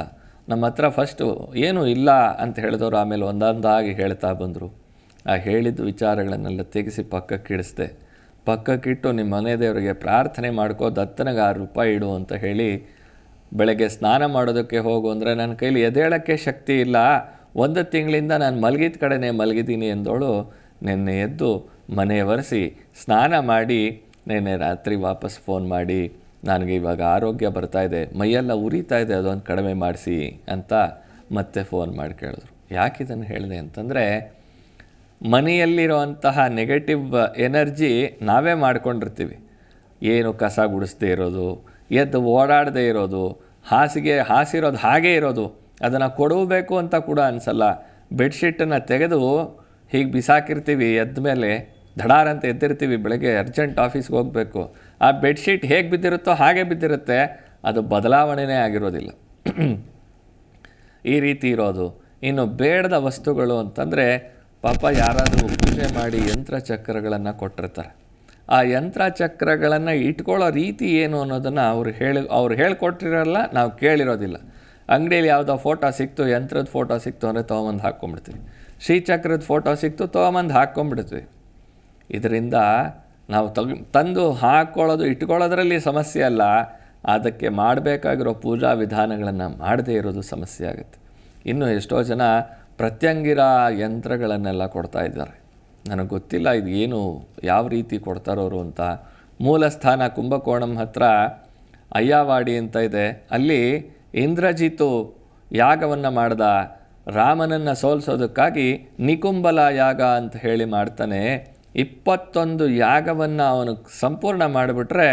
ನಮ್ಮ ಹತ್ರ ಫಸ್ಟು ಏನೂ ಇಲ್ಲ ಅಂತ ಹೇಳಿದವರು ಆಮೇಲೆ ಒಂದೊಂದಾಗಿ ಹೇಳ್ತಾ ಬಂದರು. ಆ ಹೇಳಿದ ವಿಚಾರಗಳನ್ನೆಲ್ಲ ತೆಗೆಸಿ ಪಕ್ಕಕ್ಕಿಡಿಸ್ದೆ ಪಕ್ಕಕ್ಕಿಟ್ಟು ನಿಮ್ಮ ಮನೆ ದೇವರಿಗೆ ಪ್ರಾರ್ಥನೆ ಮಾಡ್ಕೋ, ದತ್ತನಿಗೆ ಆರು ರೂಪಾಯಿ ಇಡು ಅಂತ ಹೇಳಿ ಬೆಳಗ್ಗೆ ಸ್ನಾನ ಮಾಡೋದಕ್ಕೆ ಹೋಗು ಅಂದರೆ ನನ್ನ ಕೈಲಿ ಎದ್ದೇಳೋಕ್ಕೆ ಶಕ್ತಿ ಇಲ್ಲ. ಒಂದು ತಿಂಗಳಿಂದ ನಾನು ಮಲಗಿದ ಕಡೆನೇ ಮಲಗಿದ್ದೀನಿ ಎಂದೋಳು, ನಿನ್ನೆ ಎದ್ದು ಮನೆ ಒರೆಸಿ ಸ್ನಾನ ಮಾಡಿ ನಿನ್ನೆ ರಾತ್ರಿ ವಾಪಸ್ ಫೋನ್ ಮಾಡಿ, ನನಗೆ ಇವಾಗ ಆರೋಗ್ಯ ಬರ್ತಾ ಇದೆ, ಮೈಯೆಲ್ಲ ಉರಿತಾ ಇದೆ, ಅದೊಂದು ಕಡಿಮೆ ಮಾಡಿಸಿ ಅಂತ ಮತ್ತೆ ಫೋನ್ ಮಾಡಿ ಕೇಳಿದ್ರು. ಯಾಕೆ ಇದನ್ನು ಹೇಳಿದೆ ಅಂತಂದರೆ, ಮನೆಯಲ್ಲಿರುವಂತಹ ನೆಗೆಟಿವ್ ಎನರ್ಜಿ ನಾವೇ ಮಾಡ್ಕೊಂಡಿರ್ತೀವಿ. ಏನು ಕಸ ಗುಡಿಸ್ದೇ ಇರೋದು, ಎದ್ದು ಓಡಾಡದೇ ಇರೋದು, ಹಾಸಿಗೆ, ಹಾಸಿರೋದು ಹಾಗೇ ಇರೋದು, ಅದನ್ನು ಕೊಡಬೇಕು ಅಂತ ಕೂಡ ಅನಿಸಲ್ಲ. ಬೆಡ್ಶೀಟನ್ನು ತೆಗೆದು ಹೀಗೆ ಬಿಸಾಕಿರ್ತೀವಿ ಎದ್ದ ಮೇಲೆ ಧಡಾರ್ ಅಂತ ಎದ್ದಿರ್ತೀವಿ, ಬೆಳಗ್ಗೆ ಅರ್ಜೆಂಟ್ ಆಫೀಸ್ಗೆ ಹೋಗಬೇಕು. ಆ ಬೆಡ್ಶೀಟ್ ಹೇಗೆ ಬಿದ್ದಿರುತ್ತೋ ಹಾಗೆ ಬಿದ್ದಿರುತ್ತೆ. ಅದು ಬದಲಾವಣೆನೇ ಆಗಿರೋದಿಲ್ಲ. ಈ ರೀತಿ ಇರೋದು. ಇನ್ನು ಬೇಡದ ವಸ್ತುಗಳು ಅಂತಂದರೆ, ಪಾಪ ಯಾರಾದರೂ ಪೂಜೆ ಮಾಡಿ ಯಂತ್ರ ಚಕ್ರಗಳನ್ನು ಕೊಟ್ಟಿರ್ತಾರೆ. ಆ ಯಂತ್ರ ಚಕ್ರಗಳನ್ನು ಇಟ್ಕೊಳ್ಳೋ ರೀತಿ ಏನು ಅನ್ನೋದನ್ನು ಅವ್ರು ಹೇಳಿ, ಅವ್ರು ಹೇಳ್ಕೊಟ್ಟಿರಲ್ಲ, ನಾವು ಕೇಳಿರೋದಿಲ್ಲ. ಅಂಗಡಿಯಲ್ಲಿ ಯಾವುದೋ ಫೋಟೋ ಸಿಕ್ತು, ಯಂತ್ರದ ಫೋಟೋ ಸಿಕ್ತು ಅಂದರೆ ತೊಗೊಂಬಂದು ಹಾಕ್ಕೊಂಬಿಡ್ತೀವಿ ಶ್ರೀಚಕ್ರದ ಫೋಟೋ ಸಿಕ್ತು, ತೊಗೊಂಬಂದು ಹಾಕ್ಕೊಂಬಿಡ್ತೀವಿ ಇದರಿಂದ ನಾವು ತಗ್, ತಂದು ಹಾಕ್ಕೊಳ್ಳೋದು ಇಟ್ಕೊಳ್ಳೋದ್ರಲ್ಲಿ ಸಮಸ್ಯೆ ಅಲ್ಲ. ಅದಕ್ಕೆ ಮಾಡಬೇಕಾಗಿರೋ ಪೂಜಾ ವಿಧಾನಗಳನ್ನು ಮಾಡದೇ ಇರೋದು ಸಮಸ್ಯೆ ಆಗುತ್ತೆ. ಇನ್ನು ಎಷ್ಟೋ ಜನ ಪ್ರತ್ಯಂಗಿರ ಯಂತ್ರಗಳನ್ನೆಲ್ಲ ಕೊಡ್ತಾ ಇದ್ದಾರೆ. ನನಗೆ ಗೊತ್ತಿಲ್ಲ ಇದು ಏನು, ಯಾವ ರೀತಿ ಕೊಡ್ತಾರೋರು ಅಂತ. ಮೂಲ ಸ್ಥಾನ ಕುಂಭಕೋಣಂ ಹತ್ರ ಅಯ್ಯಾವಾಡಿ ಅಂತ ಇದೆ. ಅಲ್ಲಿ ಇಂದ್ರಜಿತು ಯಾಗವನ್ನು ಮಾಡ್ದ, ರಾಮನನ್ನು ಸೋಲಿಸೋದಕ್ಕಾಗಿ ನಿಕುಂಬಲ ಯಾಗ ಅಂತ ಹೇಳಿ ಮಾಡ್ತಾನೆ. ಇಪ್ಪತ್ತೊಂದು ಯಾಗವನ್ನು ಅವನು ಸಂಪೂರ್ಣ ಮಾಡಿಬಿಟ್ರೆ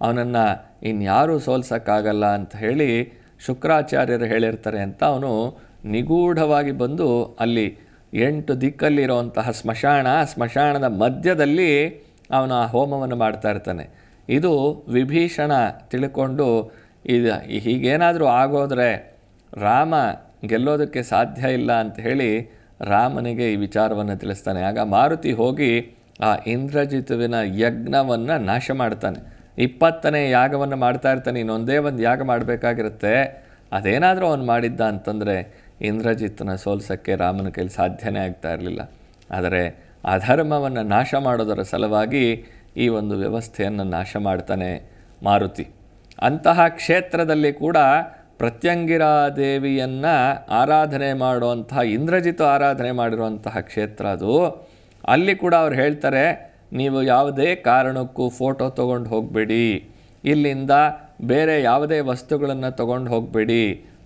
ಅವನನ್ನು ಇನ್ಯಾರೂ ಸೋಲ್ಸೋಕ್ಕಾಗಲ್ಲ ಅಂತ ಹೇಳಿ ಶುಕ್ರಾಚಾರ್ಯರು ಹೇಳಿರ್ತಾರೆ ಅಂತ ಅವನು ನಿಗೂಢವಾಗಿ ಬಂದು ಅಲ್ಲಿ ಎಂಟು ದಿಕ್ಕಲ್ಲಿರುವಂತಹ ಸ್ಮಶಾನ, ಸ್ಮಶಾನದ ಮಧ್ಯದಲ್ಲಿ ಅವನು ಆ ಹೋಮವನ್ನು ಮಾಡ್ತಾ ಇರ್ತಾನೆ. ಇದು ವಿಭೀಷಣ ತಿಳ್ಕೊಂಡು ಇದು ಹೀಗೇನಾದರೂ ಆಗೋದ್ರೆ ರಾಮ ಗೆಲ್ಲೋದಕ್ಕೆ ಸಾಧ್ಯ ಇಲ್ಲ ಅಂತ ಹೇಳಿ ರಾಮನಿಗೆ ಈ ವಿಚಾರವನ್ನು ತಿಳಿಸ್ತಾನೆ. ಆಗ ಮಾರುತಿ ಹೋಗಿ ಆ ಇಂದ್ರಜಿತುವಿನ ಯಜ್ಞವನ್ನು ನಾಶ ಮಾಡ್ತಾನೆ. ಇಪ್ಪತ್ತನೇ ಯಾಗವನ್ನು ಮಾಡ್ತಾ ಇರ್ತಾನೆ, ಇನ್ನೊಂದೇ ಒಂದು ಯಾಗ ಮಾಡಬೇಕಾಗಿರುತ್ತೆ. ಅದೇನಾದರೂ ಅವನು ಮಾಡಿದ್ದ ಅಂತಂದರೆ ಇಂದ್ರಜಿತ್ನ ಸೋಲ್ಸೋಕ್ಕೆ ರಾಮನ ಕೈಲಿ ಸಾಧ್ಯನೇ ಆಗ್ತಾ ಇರಲಿಲ್ಲ. ಆದರೆ ಅಧರ್ಮವನ್ನು ನಾಶ ಮಾಡೋದರ ಸಲುವಾಗಿ ಈ ಒಂದು ವ್ಯವಸ್ಥೆಯನ್ನು ನಾಶ ಮಾಡ್ತಾನೆ ಮಾರುತಿ. ಅಂತಹ ಕ್ಷೇತ್ರದಲ್ಲಿ ಕೂಡ ಪ್ರತ್ಯಂಗಿರಾದೇವಿಯನ್ನು ಆರಾಧನೆ ಮಾಡುವಂತಹ, ಇಂದ್ರಜಿತ್ ಆರಾಧನೆ ಮಾಡಿರುವಂತಹ ಕ್ಷೇತ್ರ ಅದು. ಅಲ್ಲಿ ಕೂಡ ಅವ್ರು ಹೇಳ್ತಾರೆ, ನೀವು ಯಾವುದೇ ಕಾರಣಕ್ಕೂ ಫೋಟೋ ತೊಗೊಂಡು ಹೋಗಬೇಡಿ. ಇಲ್ಲಿಂದ ಬೇರೆ ಯಾವುದೇ ವಸ್ತುಗಳನ್ನು ತೊಗೊಂಡು ಹೋಗಬೇಡಿ.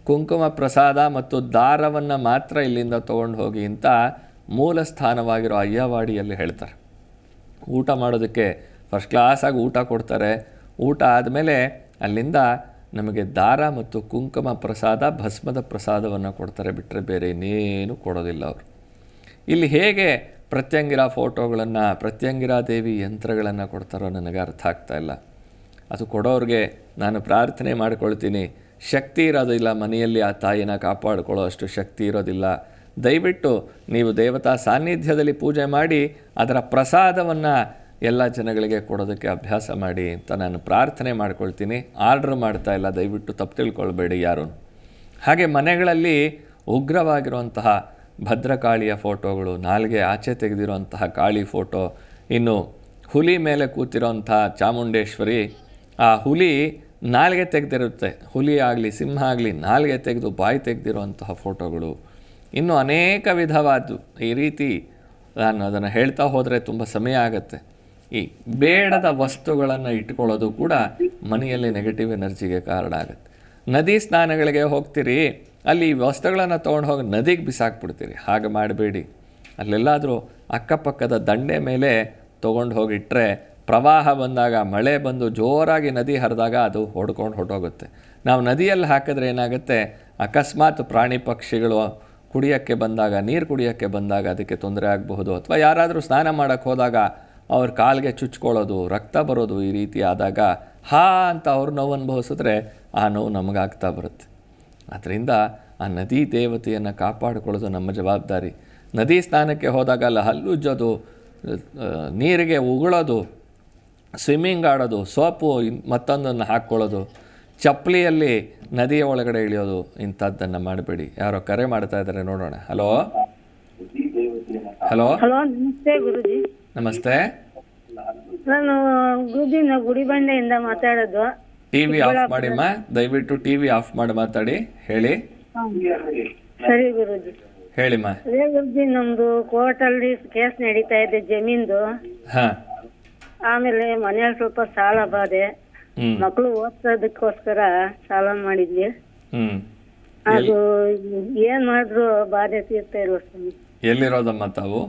ಕುಂಕುಮ ಪ್ರಸಾದ ಮತ್ತು ದಾರವನ್ನು ಮಾತ್ರ ಇಲ್ಲಿಂದ ತೊಗೊಂಡು ಹೋಗಿ ಅಂತ ಮೂಲ ಸ್ಥಾನವಾಗಿರೋ ಅಯ್ಯವಾಡಿಯಲ್ಲಿ ಹೇಳ್ತಾರೆ. ಊಟ ಮಾಡೋದಕ್ಕೆ ಫಸ್ಟ್ ಕ್ಲಾಸಾಗಿ ಊಟ ಕೊಡ್ತಾರೆ. ಊಟ ಆದಮೇಲೆ ಅಲ್ಲಿಂದ ನಮಗೆ ದಾರ ಮತ್ತು ಕುಂಕುಮ ಪ್ರಸಾದ, ಭಸ್ಮದ ಪ್ರಸಾದವನ್ನು ಕೊಡ್ತಾರೆ ಬಿಟ್ಟರೆ ಬೇರೆ ಇನ್ನೇನು ಕೊಡೋದಿಲ್ಲ ಅವರು. ಇಲ್ಲಿ ಹೇಗೆ ಪ್ರತ್ಯಂಗಿರ ಫೋಟೋಗಳನ್ನು, ಪ್ರತ್ಯಂಗಿರ ದೇವಿ ಯಂತ್ರಗಳನ್ನು ಕೊಡ್ತಾರೋ ನನಗೆ ಅರ್ಥ ಆಗ್ತಾ ಇಲ್ಲ. ಅದು ಕೊಡೋರಿಗೆ ನಾನು ಪ್ರಾರ್ಥನೆ ಮಾಡ್ಕೊಳ್ತೀನಿ. ಶಕ್ತಿ ಇರೋದಿಲ್ಲ ಮನೆಯಲ್ಲಿ ಆ ತಾಯಿನ ಕಾಪಾಡಿಕೊಳ್ಳೋ ಅಷ್ಟು ಶಕ್ತಿ ಇರೋದಿಲ್ಲ. ದಯವಿಟ್ಟು ನೀವು ದೇವತಾ ಸಾನ್ನಿಧ್ಯದಲ್ಲಿ ಪೂಜೆ ಮಾಡಿ, ಅದರ ಪ್ರಸಾದವನ್ನು ಎಲ್ಲ ಜನಗಳಿಗೆ ಕೊಡೋದಕ್ಕೆ ಅಭ್ಯಾಸ ಮಾಡಿ ಅಂತ ನಾನು ಪ್ರಾರ್ಥನೆ ಮಾಡ್ಕೊಳ್ತೀನಿ. ಆರ್ಡ್ರ್ ಮಾಡ್ತಾ ಇಲ್ಲ, ದಯವಿಟ್ಟು ತಪ್ಪು ತಿಳ್ಕೊಳ್ಬೇಡಿ ಯಾರೂ. ಹಾಗೆ ಮನೆಗಳಲ್ಲಿ ಉಗ್ರವಾಗಿರುವಂತಹ ಭದ್ರಕಾಳಿಯ ಫೋಟೋಗಳು, ನಾಲ್ಗೆ ಆಚೆ ತೆಗೆದಿರುವಂತಹ ಕಾಳಿ ಫೋಟೋ, ಇನ್ನು ಹುಲಿ ಮೇಲೆ ಕೂತಿರೋಂತಹ ಚಾಮುಂಡೇಶ್ವರಿ, ಆ ಹುಲಿ ನಾಲ್ಗೆ ತೆಗೆದಿರುತ್ತೆ. ಹುಲಿ ಆಗಲಿ, ಸಿಂಹ ಆಗಲಿ, ನಾಲ್ಗೆ ತೆಗೆದು ಬಾಯಿ ತೆಗೆದಿರುವಂತಹ ಫೋಟೋಗಳು. ಇನ್ನು ಅನೇಕ ವಿಧವಾದ್ದು. ಈ ರೀತಿ ನಾನು ಅದನ್ನು ಹೇಳ್ತಾ ಹೋದರೆ ತುಂಬ ಸಮಯ ಆಗುತ್ತೆ. ಈ ಬೇಡದ ವಸ್ತುಗಳನ್ನು ಇಟ್ಕೊಳ್ಳೋದು ಕೂಡ ಮನೆಯಲ್ಲಿ ನೆಗೆಟಿವ್ ಎನರ್ಜಿಗೆ ಕಾರಣ ಆಗುತ್ತೆ. ನದಿ ಸ್ನಾನಗಳಿಗೆ ಹೋಗ್ತೀರಿ ಅಲ್ಲಿ ವಸ್ತುಗಳನ್ನು ತೊಗೊಂಡು ಹೋಗಿ ನದಿಗೆ ಬಿಸಾಕ್ಬಿಡ್ತೀರಿ. ಹಾಗೆ ಮಾಡಬೇಡಿ. ಅಲ್ಲೆಲ್ಲಾದರೂ ಅಕ್ಕಪಕ್ಕದ ದಂಡೆ ಮೇಲೆ ತೊಗೊಂಡು ಹೋಗಿಟ್ಟರೆ ಪ್ರವಾಹ ಬಂದಾಗ, ಮಳೆ ಬಂದು ಜೋರಾಗಿ ನದಿ ಹರಿದಾಗ ಅದು ಹೊಡ್ಕೊಂಡು ಹೊರಟೋಗುತ್ತೆ. ನಾವು ನದಿಯಲ್ಲಿ ಹಾಕಿದ್ರೆ ಏನಾಗುತ್ತೆ? ಅಕಸ್ಮಾತ್ ಪ್ರಾಣಿ ಪಕ್ಷಿಗಳು ಕುಡಿಯೋಕ್ಕೆ ಬಂದಾಗ, ನೀರು ಕುಡಿಯೋಕ್ಕೆ ಬಂದಾಗ ಅದಕ್ಕೆ ತೊಂದರೆ ಆಗಬಹುದು. ಅಥವಾ ಯಾರಾದರೂ ಸ್ನಾನ ಮಾಡೋಕ್ಕೆ ಹೋದಾಗ ಅವ್ರ ಕಾಲಿಗೆ ಚುಚ್ಕೊಳ್ಳೋದು, ರಕ್ತ ಬರೋದು ಈ ರೀತಿ ಆದಾಗ, ಹಾ ಅಂತ ಅವ್ರ ನೋವು ಅನುಭವಿಸಿದ್ರೆ ಆ ನೋವು ನಮಗಾಗ್ತಾ ಬರುತ್ತೆ. ಆದ್ದರಿಂದ ಆ ನದಿ ದೇವತೆಯನ್ನು ಕಾಪಾಡಿಕೊಳ್ಳೋದು ನಮ್ಮ ಜವಾಬ್ದಾರಿ. ನದಿ ಸ್ನಾನಕ್ಕೆ ಹೋದಾಗ ಅಲ್ಲಿ ಹಲ್ಲುಜ್ಜೋದು ನೀರಿಗೆ ಉಗುಳೋದು ಸ್ವಿಮ್ಮಿಂಗ್ ಆಡೋದು ಸೋಪು ಮತ್ತೊಂದನ್ನು ಹಾಕ್ಕೊಳ್ಳೋದು ಚಪ್ಪಲಿಯಲ್ಲಿ ನದಿಯ ಒಳಗಡೆ ಇಳಿಯೋದು ಇಂಥದ್ದನ್ನು ಮಾಡಬೇಡಿ. ಯಾರೋ ಕರೆ ಮಾಡ್ತಾ ಇದ್ದಾರೆ ನೋಡೋಣ. ಹಲೋ? ಹಲೋ?
ನಮಸ್ತೆ ಗುರುಜಿ.
ನಮಸ್ತೆ.
ನಾನು ಗುರುಜಿನ ಗುಡಿಬಂಡೆಯಿಂದ ಮಾತಾಡೋದು.
ಟಿ ವಿ ಆಫ್ ಮಾಡಿಮ್ಮ? ದಯವಿಟ್ಟು ಟಿವಿ ಆಫ್ ಮಾಡಿ ಮಾತಾಡಿ. ಹೇಳಿ.
ಸರಿ ಗುರುಜಿ.
ಹೇಳಿಮ್ಮ.
ಅದೇ ಗುರುಜಿ ನಮ್ದು ಕೋರ್ಟಲ್ಲಿ ಕೇಸ್ ನಡೀತಾ ಇದೆ ಜಮೀನ್ದು.
ಹಾಂ.
ಆಮೇಲೆ ಮನೆಯಲ್ಲಿ ಸ್ವಲ್ಪ ಸಾಲ
ಬಾಧೆ.
ಮಕ್ಕಳು ಓದ್ಸೋದಕ್ಕೋಸ್ಕರ ಸಾಲ ಮಾಡಿದ್ವಿ. ಅದು ಏನ್ ಮಾಡಿದ್ರು ಬಾಧೆ ತೀರ್ತಾ ಇಲ್ಲ ಸ್ವಾಮಿ.
ಎಲ್ಲಿರೋದಮ್ಮ ತಾವು?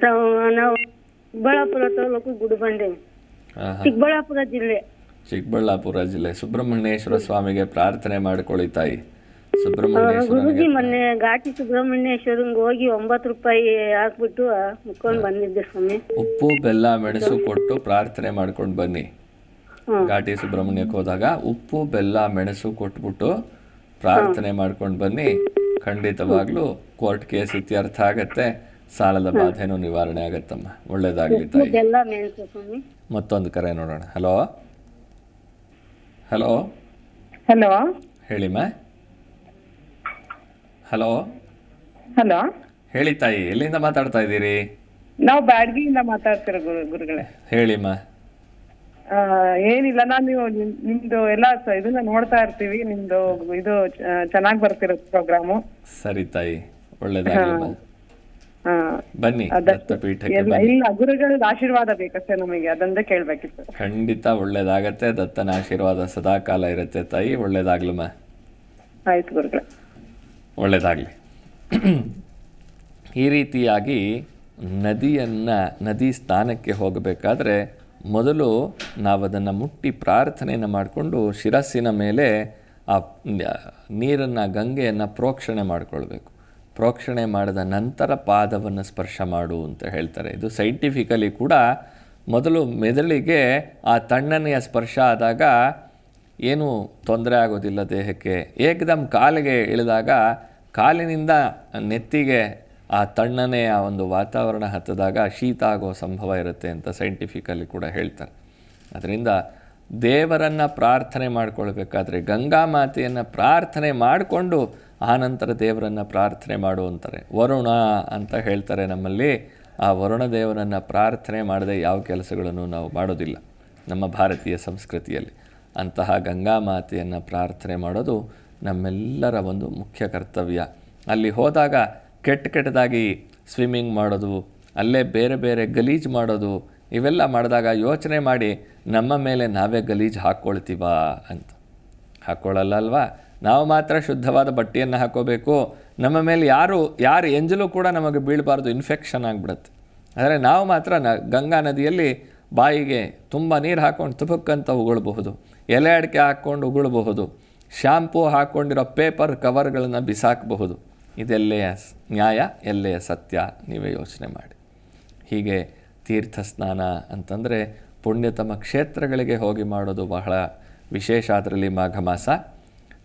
ತಾವು ನಾವು ಚಿಕ್ಕಬಳ್ಳಾಪುರ ತಾಲೂಕು ಗುಡಿಬಂಡೆ.
ಹಾಂ ಹಾಂ
ಚಿಕ್ಕಬಳ್ಳಾಪುರ ಜಿಲ್ಲೆ.
ಚಿಕ್ಕಬಳ್ಳಾಪುರ ಜಿಲ್ಲೆ ಸುಬ್ರಹ್ಮಣ್ಯೇಶ್ವರ ಸ್ವಾಮಿಗೆ ಪ್ರಾರ್ಥನೆ ಮಾಡ್ಕೊಳ್ಳಿ ತಾಯಿ.
ಗುರುಜಿ ಮೊನ್ನೆ ಘಾಟಿ ಸುಬ್ರಹ್ಮಣ್ಯೇಶ್ವರಂಗ್ ಹೋಗಿ ಒಂಬತ್ತು ರೂಪಾಯಿ ಹಾಕ್ಬಿಟ್ಟು ಮುಕ್ಕೊಂಡು ಬಂದಿದ್ದೆ ಸ್ವಾಮಿ.
ಉಪ್ಪು ಬೆಲ್ಲ ಮೆಣಸು ಕೊಟ್ಟು ಪ್ರಾರ್ಥನೆ ಮಾಡ್ಕೊಂಡು ಬನ್ನಿ. ಘಾಟಿ ಸುಬ್ರಹ್ಮಣ್ಯಕ್ಕೆ ಹೋದಾಗ ಉಪ್ಪು ಬೆಲ್ಲ ಮೆಣಸು ಕೊಟ್ಬಿಟ್ಟು ಪ್ರಾರ್ಥನೆ ಮಾಡ್ಕೊಂಡು ಬನ್ನಿ. ಖಂಡಿತವಾಗ್ಲೂ ಕೋರ್ಟ್ ಕೇಸ್ ಇತ್ಯರ್ಥ ಆಗತ್ತೆ. ಸಾಲದ ಬಾಧೆನೂ ನಿವಾರಣೆ ಆಗತ್ತಮ್ಮ. ಒಳ್ಳೇದಾಗ್ಲಿ ತಾಯಿ. ಮತ್ತೊಂದು ಕರೆ ನೋಡೋಣ. ಹಲೋ? ಹಲೋ
ಹಲೋ
ಹೇಳಿಮ್ಮ ಹಲೋ
ಹಲೋ
ಹೇಳಿ ತಾಯಿ ಎಲ್ಲಿಂದ ಮಾತಾಡ್ತಾ ಇದ್ದೀರಿ?
ನಾವು ಬ್ಯಾಡ್ಗಿಯಿಂದ ಮಾತಾಡ್ತಿರೋ ಗುರು ಗುರುಗಳೇ.
ಹೇಳಿಮ್ಮ
ಆ, ಏನಿಲ್ಲ ನಾನು ನೀವು ನಿಮ್- ನಿಮ್ದು ಎಲ್ಲ ಸ- ಇದನ್ನ ನೋಡ್ತಾ ಇರ್ತೀವಿ ನಿಮ್ದು ಇದು ಚೆನ್ನಾಗಿ ಬರ್ತಿರೋ ಪ್ರೋಗ್ರಾಮು
ಸರಿ ತಾಯಿ. ಒಳ್ಳೇದಾಗ್ಲಿಮ್ಮ ಬನ್ನಿ ದತ್ತಪೀಠಕ್ಕೆ
ಇಲ್ಲ ಗುರುಗಳ ಆಶೀರ್ವಾದ ಬೇಕಷ್ಟೇ ನಮಗೆ ಅದೊಂದೇ ಕೇಳ್ಬೇಕಿತ್ತು.
ಖಂಡಿತ ಒಳ್ಳೇದಾಗತ್ತೆ ದತ್ತನ ಆಶೀರ್ವಾದ ಸದಾ ಕಾಲ ಇರುತ್ತೆ ತಾಯಿ ಒಳ್ಳೇದಾಗ್ಲಮ್ಮ
ಆಯ್ತು ಗುರುಗಳೇ.
ಒಳ್ಳೇದಾಗ್ಲಿ. ಈ ರೀತಿಯಾಗಿ ನದಿಯನ್ನ ನದಿ ಸ್ಥಾನಕ್ಕೆ ಹೋಗಬೇಕಾದ್ರೆ ಮೊದಲು ನಾವು ಅದನ್ನು ಮುಟ್ಟಿ ಪ್ರಾರ್ಥನೆಯನ್ನು ಮಾಡಿಕೊಂಡು ಶಿರಸ್ಸಿನ ಮೇಲೆ ಆ ನೀರನ್ನು ಗಂಗೆಯನ್ನು ಪ್ರೋಕ್ಷಣೆ ಮಾಡಿಕೊಳ್ಬೇಕು. ಪ್ರೋಕ್ಷಣೆ ಮಾಡಿದ ನಂತರ ಪಾದವನ್ನು ಸ್ಪರ್ಶ ಮಾಡು ಅಂತ ಹೇಳ್ತಾರೆ. ಇದು ಸೈಂಟಿಫಿಕಲಿ ಕೂಡ ಮೊದಲು ಮೆದುಳಿಗೆ ಆ ತಣ್ಣನೆಯ ಸ್ಪರ್ಶ ಆದಾಗ ಏನೂ ತೊಂದರೆ ಆಗೋದಿಲ್ಲ ದೇಹಕ್ಕೆ. ಏಕದಮ್ ಕಾಲಿಗೆ ಇಳಿದಾಗ ಕಾಲಿನಿಂದ ನೆತ್ತಿಗೆ ಆ ತಣ್ಣನೆಯ ಒಂದು ವಾತಾವರಣ ಹತ್ತಿದಾಗ ಶೀತ ಆಗೋ ಸಂಭವ ಇರುತ್ತೆ ಅಂತ ಸೈಂಟಿಫಿಕಲಿ ಕೂಡ ಹೇಳ್ತಾರೆ. ಅದರಿಂದ ದೇವರನ್ನು ಪ್ರಾರ್ಥನೆ ಮಾಡಿಕೊಳ್ಬೇಕಾದ್ರೆ ಗಂಗಾ ಮಾತೆಯನ್ನು ಪ್ರಾರ್ಥನೆ ಮಾಡಿಕೊಂಡು ಆನಂತರ ದೇವರನ್ನು ಪ್ರಾರ್ಥನೆ ಮಾಡು ಅಂತಾರೆ. ವರುಣ ಅಂತ ಹೇಳ್ತಾರೆ ನಮ್ಮಲ್ಲಿ. ಆ ವರುಣ ದೇವರನ್ನು ಪ್ರಾರ್ಥನೆ ಮಾಡದೆ ಯಾವ ಕೆಲಸಗಳನ್ನು ನಾವು ಮಾಡೋದಿಲ್ಲ. ನಮ್ಮ ಭಾರತೀಯ ಸಂಸ್ಕೃತಿಯಲ್ಲಿ ಅಂತಹ ಗಂಗಾ ಮಾತೆಯನ್ನು ಪ್ರಾರ್ಥನೆ ಮಾಡೋದು ನಮ್ಮೆಲ್ಲರ ಒಂದು ಮುಖ್ಯ ಕರ್ತವ್ಯ. ಅಲ್ಲಿ ಹೋದಾಗ ಕೆಟ್ಟ ಕೆಟ್ಟದಾಗಿ ಸ್ವಿಮ್ಮಿಂಗ್ ಮಾಡೋದು, ಅಲ್ಲೇ ಬೇರೆ ಬೇರೆ ಗಲೀಜು ಮಾಡೋದು, ಇವೆಲ್ಲ ಮಾಡಿದಾಗ ಯೋಚನೆ ಮಾಡಿ ನಮ್ಮ ಮೇಲೆ ನಾವೇ ಗಲೀಜು ಹಾಕ್ಕೊಳ್ತೀವಾ ಅಂತ. ಹಾಕ್ಕೊಳ್ಳಲ್ಲ ಅಲ್ವಾ? ನಾವು ಮಾತ್ರ ಶುದ್ಧವಾದ ಬಟ್ಟೆಯನ್ನು ಹಾಕೋಬೇಕು. ನಮ್ಮ ಮೇಲೆ ಯಾರು ಯಾರು ಎಂಜಲು ಕೂಡ ನಮಗೆ ಬೀಳಬಾರ್ದು ಇನ್ಫೆಕ್ಷನ್ ಆಗಿಬಿಡುತ್ತೆ. ಆದರೆ ನಾವು ಮಾತ್ರ ನ, ಗಂಗಾ ನದಿಯಲ್ಲಿ ಬಾಯಿಗೆ ತುಂಬ ನೀರು ಹಾಕ್ಕೊಂಡು ತುಪಕ್ಕಂತ ಉಗುಳಬಹುದು. ಎಲೆ ಅಡಿಕೆ ಹಾಕ್ಕೊಂಡು ಉಗುಳಬಹುದು. ಶ್ಯಾಂಪೂ ಹಾಕ್ಕೊಂಡಿರೋ ಪೇಪರ್ ಕವರ್ಗಳನ್ನು ಬಿಸಾಕಬಹುದು. ಇದೆಲ್ಲೆಯ ನ್ಯಾಯ ಎಲ್ಲೆಯ ಸತ್ಯ, ನೀವೇ ಯೋಚನೆ ಮಾಡಿ. ಹೀಗೆ ತೀರ್ಥ ಸ್ನಾನ ಅಂತಂದರೆ ಪುಣ್ಯತಮ ಕ್ಷೇತ್ರಗಳಿಗೆ ಹೋಗಿ ಮಾಡೋದು ಬಹಳ ವಿಶೇಷ. ಅದರಲ್ಲಿ ಮಾಘ ಮಾಸ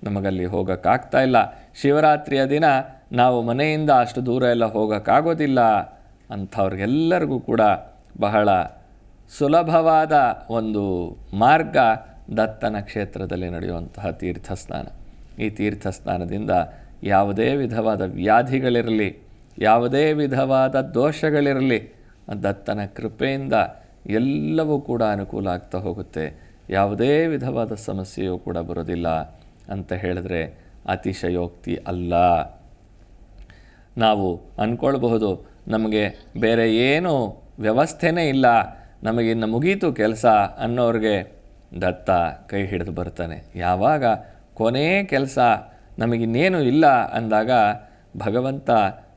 ನಮಗಲ್ಲಿ ಹೋಗೋಕ್ಕಾಗ್ತಾ ಇಲ್ಲ. ಶಿವರಾತ್ರಿಯ ದಿನ ನಾವು ಮನೆಯಿಂದ ಅಷ್ಟು ದೂರ ಎಲ್ಲ ಹೋಗೋಕ್ಕಾಗೋದಿಲ್ಲ ಅಂಥವ್ರಿಗೆಲ್ಲರಿಗೂ ಕೂಡ ಬಹಳ ಸುಲಭವಾದ ಒಂದು ಮಾರ್ಗ ದತ್ತನ ಕ್ಷೇತ್ರದಲ್ಲಿ ನಡೆಯುವಂತಹ ತೀರ್ಥ ಸ್ನಾನ ಈ ತೀರ್ಥ ಸ್ನಾನದಿಂದ ಯಾವುದೇ ವಿಧವಾದ ವ್ಯಾಧಿಗಳಿರಲಿ, ಯಾವುದೇ ವಿಧವಾದ ದೋಷಗಳಿರಲಿ ದತ್ತನ ಕೃಪೆಯಿಂದ ಎಲ್ಲವೂ ಕೂಡ ಅನುಕೂಲ ಆಗ್ತಾ ಹೋಗುತ್ತೆ. ಯಾವುದೇ ವಿಧವಾದ ಸಮಸ್ಯೆಯೂ ಕೂಡ ಬರೋದಿಲ್ಲ. ಅಂತ ಹೇಳಿದ್ರೆ ಅತಿಶಯೋಕ್ತಿ ಅಲ್ಲ. ನಾವು ಅಂದ್ಕೊಳ್ಬಹುದು ನಮಗೆ ಬೇರೆ ಏನು ವ್ಯವಸ್ಥೆನೇ ಇಲ್ಲ ನಮಗಿನ್ನು ಮುಗೀತು ಕೆಲಸ ಅನ್ನೋರಿಗೆ ದತ್ತ ಕೈ ಹಿಡಿದು ಬರ್ತಾನೆ ಯಾವಾಗ ಕೊನೇ ಕೆಲಸ ನಮಗಿನ್ನೇನು ಇಲ್ಲ ಅಂದಾಗ ಭಗವಂತ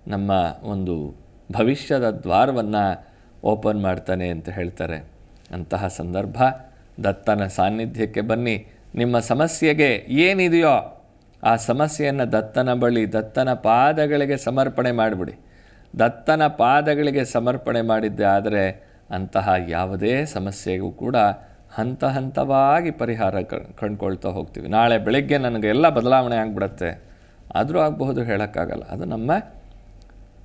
ನಮ್ಮ ಒಂದು ಭವಿಷ್ಯದ ದ್ವಾರವನ್ನು ಓಪನ್ ಮಾಡ್ತಾನೆ ಅಂತ ಹೇಳ್ತಾರೆ. ಅಂತಹ ಸಂದರ್ಭ ದತ್ತನ ಸಾನ್ನಿಧ್ಯಕ್ಕೆ ಬನ್ನಿ. ನಿಮ್ಮ ಸಮಸ್ಯೆಗೆ ಏನಿದೆಯೋ ಆ ಸಮಸ್ಯೆಯನ್ನು ದತ್ತನ ಬಳಿ, ದತ್ತನ ಪಾದಗಳಿಗೆ ಸಮರ್ಪಣೆ ಮಾಡಿಬಿಡಿ. ದತ್ತನ ಪಾದಗಳಿಗೆ ಸಮರ್ಪಣೆ ಮಾಡಿದ್ದೆ ಆದರೆ ಅಂತಹ ಯಾವುದೇ ಸಮಸ್ಯೆಗೂ ಕೂಡ ಹಂತ ಹಂತವಾಗಿ ಪರಿಹಾರ ಕಂಡುಕೊಳ್ತಾ ಹೋಗ್ತೀವಿ. ನಾಳೆ ಬೆಳಗ್ಗೆ ನನಗೆ ಎಲ್ಲ ಬದಲಾವಣೆ ಆಗಿಬಿಡತ್ತೆ. ಆದರೂ ಆಗಬಹುದು ಹೇಳೋಕ್ಕಾಗಲ್ಲ. ಅದು ನಮ್ಮ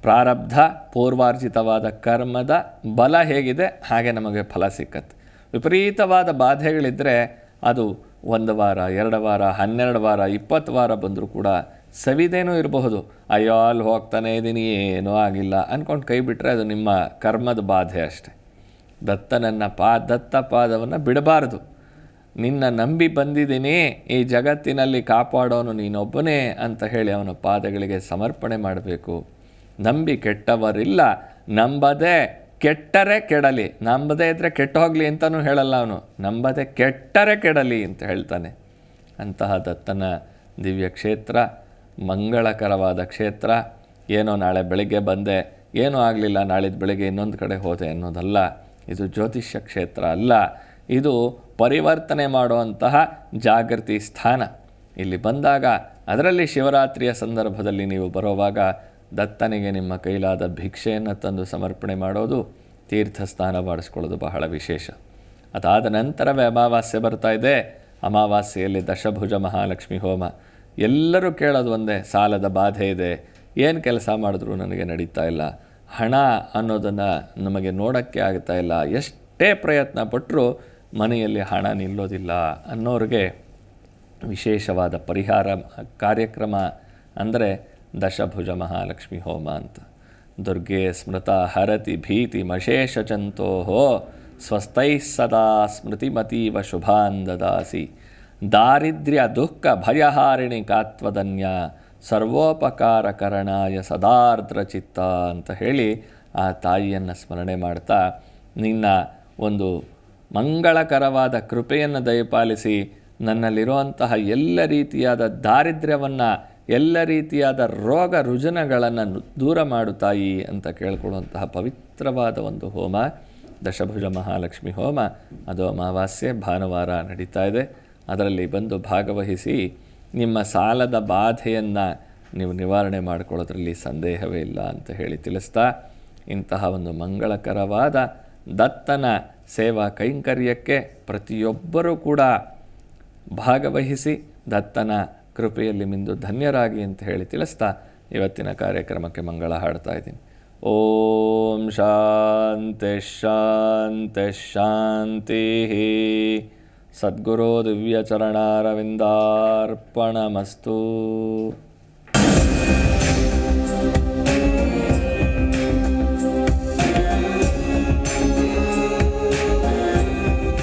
ಪ್ರಾರಬ್ಧ, ಪೂರ್ವಾರ್ಜಿತವಾದ ಕರ್ಮದ ಬಲ ಹೇಗಿದೆ, ಹಾಗೆ ನಮಗೆ ಫಲ ಸಿಕ್ಕತ್ತೆ. ವಿಪರೀತವಾದ ಬಾಧೆಗಳಿದ್ದರೆ ಅದು ಒಂದು ವಾರ, ಎರಡು ವಾರ, ಹನ್ನೆರಡು ವಾರ, ಇಪ್ಪತ್ತು ವಾರ ಬಂದರೂ ಕೂಡ ಸವಿದೇನೂ ಇರಬಹುದು. ಅಯ್ಯೋ, ಅಲ್ಲಿ ಹೋಗ್ತಾನೆ ಇದ್ದೀನಿ ಏನೂ ಆಗಿಲ್ಲ ಅಂದ್ಕೊಂಡು ಕೈ ಬಿಟ್ಟರೆ ಅದು ನಿಮ್ಮ ಕರ್ಮದ ಬಾಧೆ ಅಷ್ಟೆ. ದತ್ತನನ್ನ ಪಾ, ದತ್ತ ಪಾದವನ್ನು ಬಿಡಬಾರದು. ನಿನ್ನ ನಂಬಿ ಬಂದಿದ್ದೀನಿ, ಈ ಜಗತ್ತಿನಲ್ಲಿ ಕಾಪಾಡೋನು ನೀನೊಬ್ಬನೇ ಅಂತ ಹೇಳಿ ಅವನ ಪಾದಗಳಿಗೆ ಸಮರ್ಪಣೆ ಮಾಡಬೇಕು. ನಂಬಿ ಕೆಟ್ಟವರಿಲ್ಲ, ನಂಬದೆ ಕೆಟ್ಟರೆ ಕೆಡಲಿ. ನಂಬದೇ ಇದ್ದರೆ ಕೆಟ್ಟು ಹೋಗಲಿ ಅಂತಲೂ ಹೇಳಲ್ಲ ಅವನು. ನಂಬದೆ ಕೆಟ್ಟರೆ ಕೆಡಲಿ ಅಂತ ಹೇಳ್ತಾನೆ. ಅಂತಹ ದತ್ತನ ದಿವ್ಯ ಕ್ಷೇತ್ರ, ಮಂಗಳಕರವಾದ ಕ್ಷೇತ್ರ. ಏನೋ ನಾಳೆ ಬೆಳಿಗ್ಗೆ ಬಂದೆ, ಏನೂ ಆಗಲಿಲ್ಲ ನಾಳಿದ್ದು ಬೆಳಿಗ್ಗೆ ಇನ್ನೊಂದು ಕಡೆ ಹೋದೆ ಅನ್ನೋದಲ್ಲ. ಇದು ಜ್ಯೋತಿಷ್ಯ ಕ್ಷೇತ್ರ ಅಲ್ಲ. ಇದು ಪರಿವರ್ತನೆ ಮಾಡುವಂತಹ ಜಾಗೃತಿ ಸ್ಥಾನ. ಇಲ್ಲಿ ಬಂದಾಗ, ಅದರಲ್ಲಿ ಶಿವರಾತ್ರಿಯ ಸಂದರ್ಭದಲ್ಲಿ ನೀವು ಬರೋವಾಗ ದತ್ತನಿಗೆ ನಿಮ್ಮ ಕೈಲಾದ ಭಿಕ್ಷೆಯನ್ನು ತಂದು ಸಮರ್ಪಣೆ ಮಾಡೋದು ತೀರ್ಥ ಸ್ನಾನ ಮಾಡಿಸ್ಕೊಳ್ಳೋದು ಬಹಳ ವಿಶೇಷ. ಅದಾದ ನಂತರವೇ ಅಮಾವಾಸ್ಯೆ ಬರ್ತಾ ಇದೆ. ಅಮಾವಾಸ್ಯೆಯಲ್ಲಿ ದಶಭುಜ ಮಹಾಲಕ್ಷ್ಮಿ ಹೋಮ. ಎಲ್ಲರೂ ಕೇಳೋದು ಒಂದೇ, ಸಾಲದ ಬಾಧೆ ಇದೆ. ಏನು ಕೆಲಸ ಮಾಡಿದ್ರು ನನಗೆ ನಡೀತಾ ಇಲ್ಲ. ಹಣ ಅನ್ನೋದನ್ನು ನಮಗೆ ನೋಡೋಕ್ಕೆ ಆಗ್ತಾ ಇಲ್ಲ. ಎಷ್ಟೇ ಪ್ರಯತ್ನ ಪಟ್ಟರೂ ಮನೆಯಲ್ಲಿ ಹಣ ನಿಲ್ಲೋದಿಲ್ಲ ಅನ್ನೋರಿಗೆ ವಿಶೇಷವಾದ ಪರಿಹಾರ, ಕಾರ್ಯಕ್ರಮ ಅಂದರೆ ದಶಭುಜ ಮಹಾಲಕ್ಷ್ಮಿ ಹೋಮ ಅಂತ ದುರ್ಗೆ ಸ್ಮೃತ ಹರತಿ ಭೀತಿ ಮಶೇಷಚಂತೋ ಸ್ವಸ್ಥೈ ಸದಾ ಸ್ಮೃತಿಮತೀವ ಶುಭಾನ್ ದದಾಸಿ. ದಾರಿದ್ರ್ಯ ದುಃಖ ಭಯಹಾರಿಣಿ ಕಾತ್ವದನ್ಯ, ಸರ್ವೋಪಕಾರಕರಣಾಯ ಸದಾರ್ದ್ರಚಿತ್ತ ಅಂತ ಹೇಳಿ ಆ ತಾಯಿಯನ್ನು ಸ್ಮರಣೆ ಮಾಡ್ತಾ ನಿನ್ನ ಒಂದು ಮಂಗಳಕರವಾದ ಕೃಪೆಯನ್ನು ದಯಪಾಲಿಸಿ ನನ್ನಲ್ಲಿರುವಂತಹ ಎಲ್ಲ ರೀತಿಯಾದ ದಾರಿದ್ರ್ಯವನ್ನು ಎಲ್ಲ ರೀತಿಯಾದ ರೋಗ ರುಜಿನಗಳನ್ನು ದೂರ ಮಾಡುತ್ತಾಯಿ ತಾಯಿ ಅಂತ ಕೇಳ್ಕೊಳ್ಳುವಂತಹ ಪವಿತ್ರವಾದ ಒಂದು ಹೋಮ, ದಶಭುಜ ಮಹಾಲಕ್ಷ್ಮಿ ಹೋಮ. ಅದು ಅಮಾವಾಸ್ಯೆ, ಭಾನುವಾರ ನಡೀತಾ ಇದೆ. ಅದರಲ್ಲಿ ಬಂದು ಭಾಗವಹಿಸಿ ನಿಮ್ಮ ಸಾಲದ ಬಾಧೆಯನ್ನು ನೀವು ನಿವಾರಣೆ ಮಾಡಿಕೊಳ್ಳೋದ್ರಲ್ಲಿ ಸಂದೇಹವೇ ಇಲ್ಲ ಅಂತ ಹೇಳಿ ತಿಳಿಸ್ತಾ, ಇಂತಹ ಒಂದು ಮಂಗಳಕರವಾದ ದತ್ತನ ಸೇವಾ ಕೈಂಕರ್ಯಕ್ಕೆ ಪ್ರತಿಯೊಬ್ಬರೂ ಕೂಡ ಭಾಗವಹಿಸಿ ದತ್ತನ ಕೃಪೆಯಲ್ಲಿ ಮಿಂದು ಧನ್ಯರಾಗಿ ಅಂತ ಹೇಳಿ ತಿಳಿಸ್ತಾ ಇವತ್ತಿನ ಕಾರ್ಯಕ್ರಮಕ್ಕೆ ಮಂಗಳ ಹಾಡ್ತಾ ಇದ್ದೀನಿ. ಓಂ ಶಾಂತಿ ಶಾಂತಿ ಶಾಂತಿ. ಸದ್ಗುರು ದಿವ್ಯಚರಣಾರವಿಂದಾರ್ಪಣಮಸ್ತು.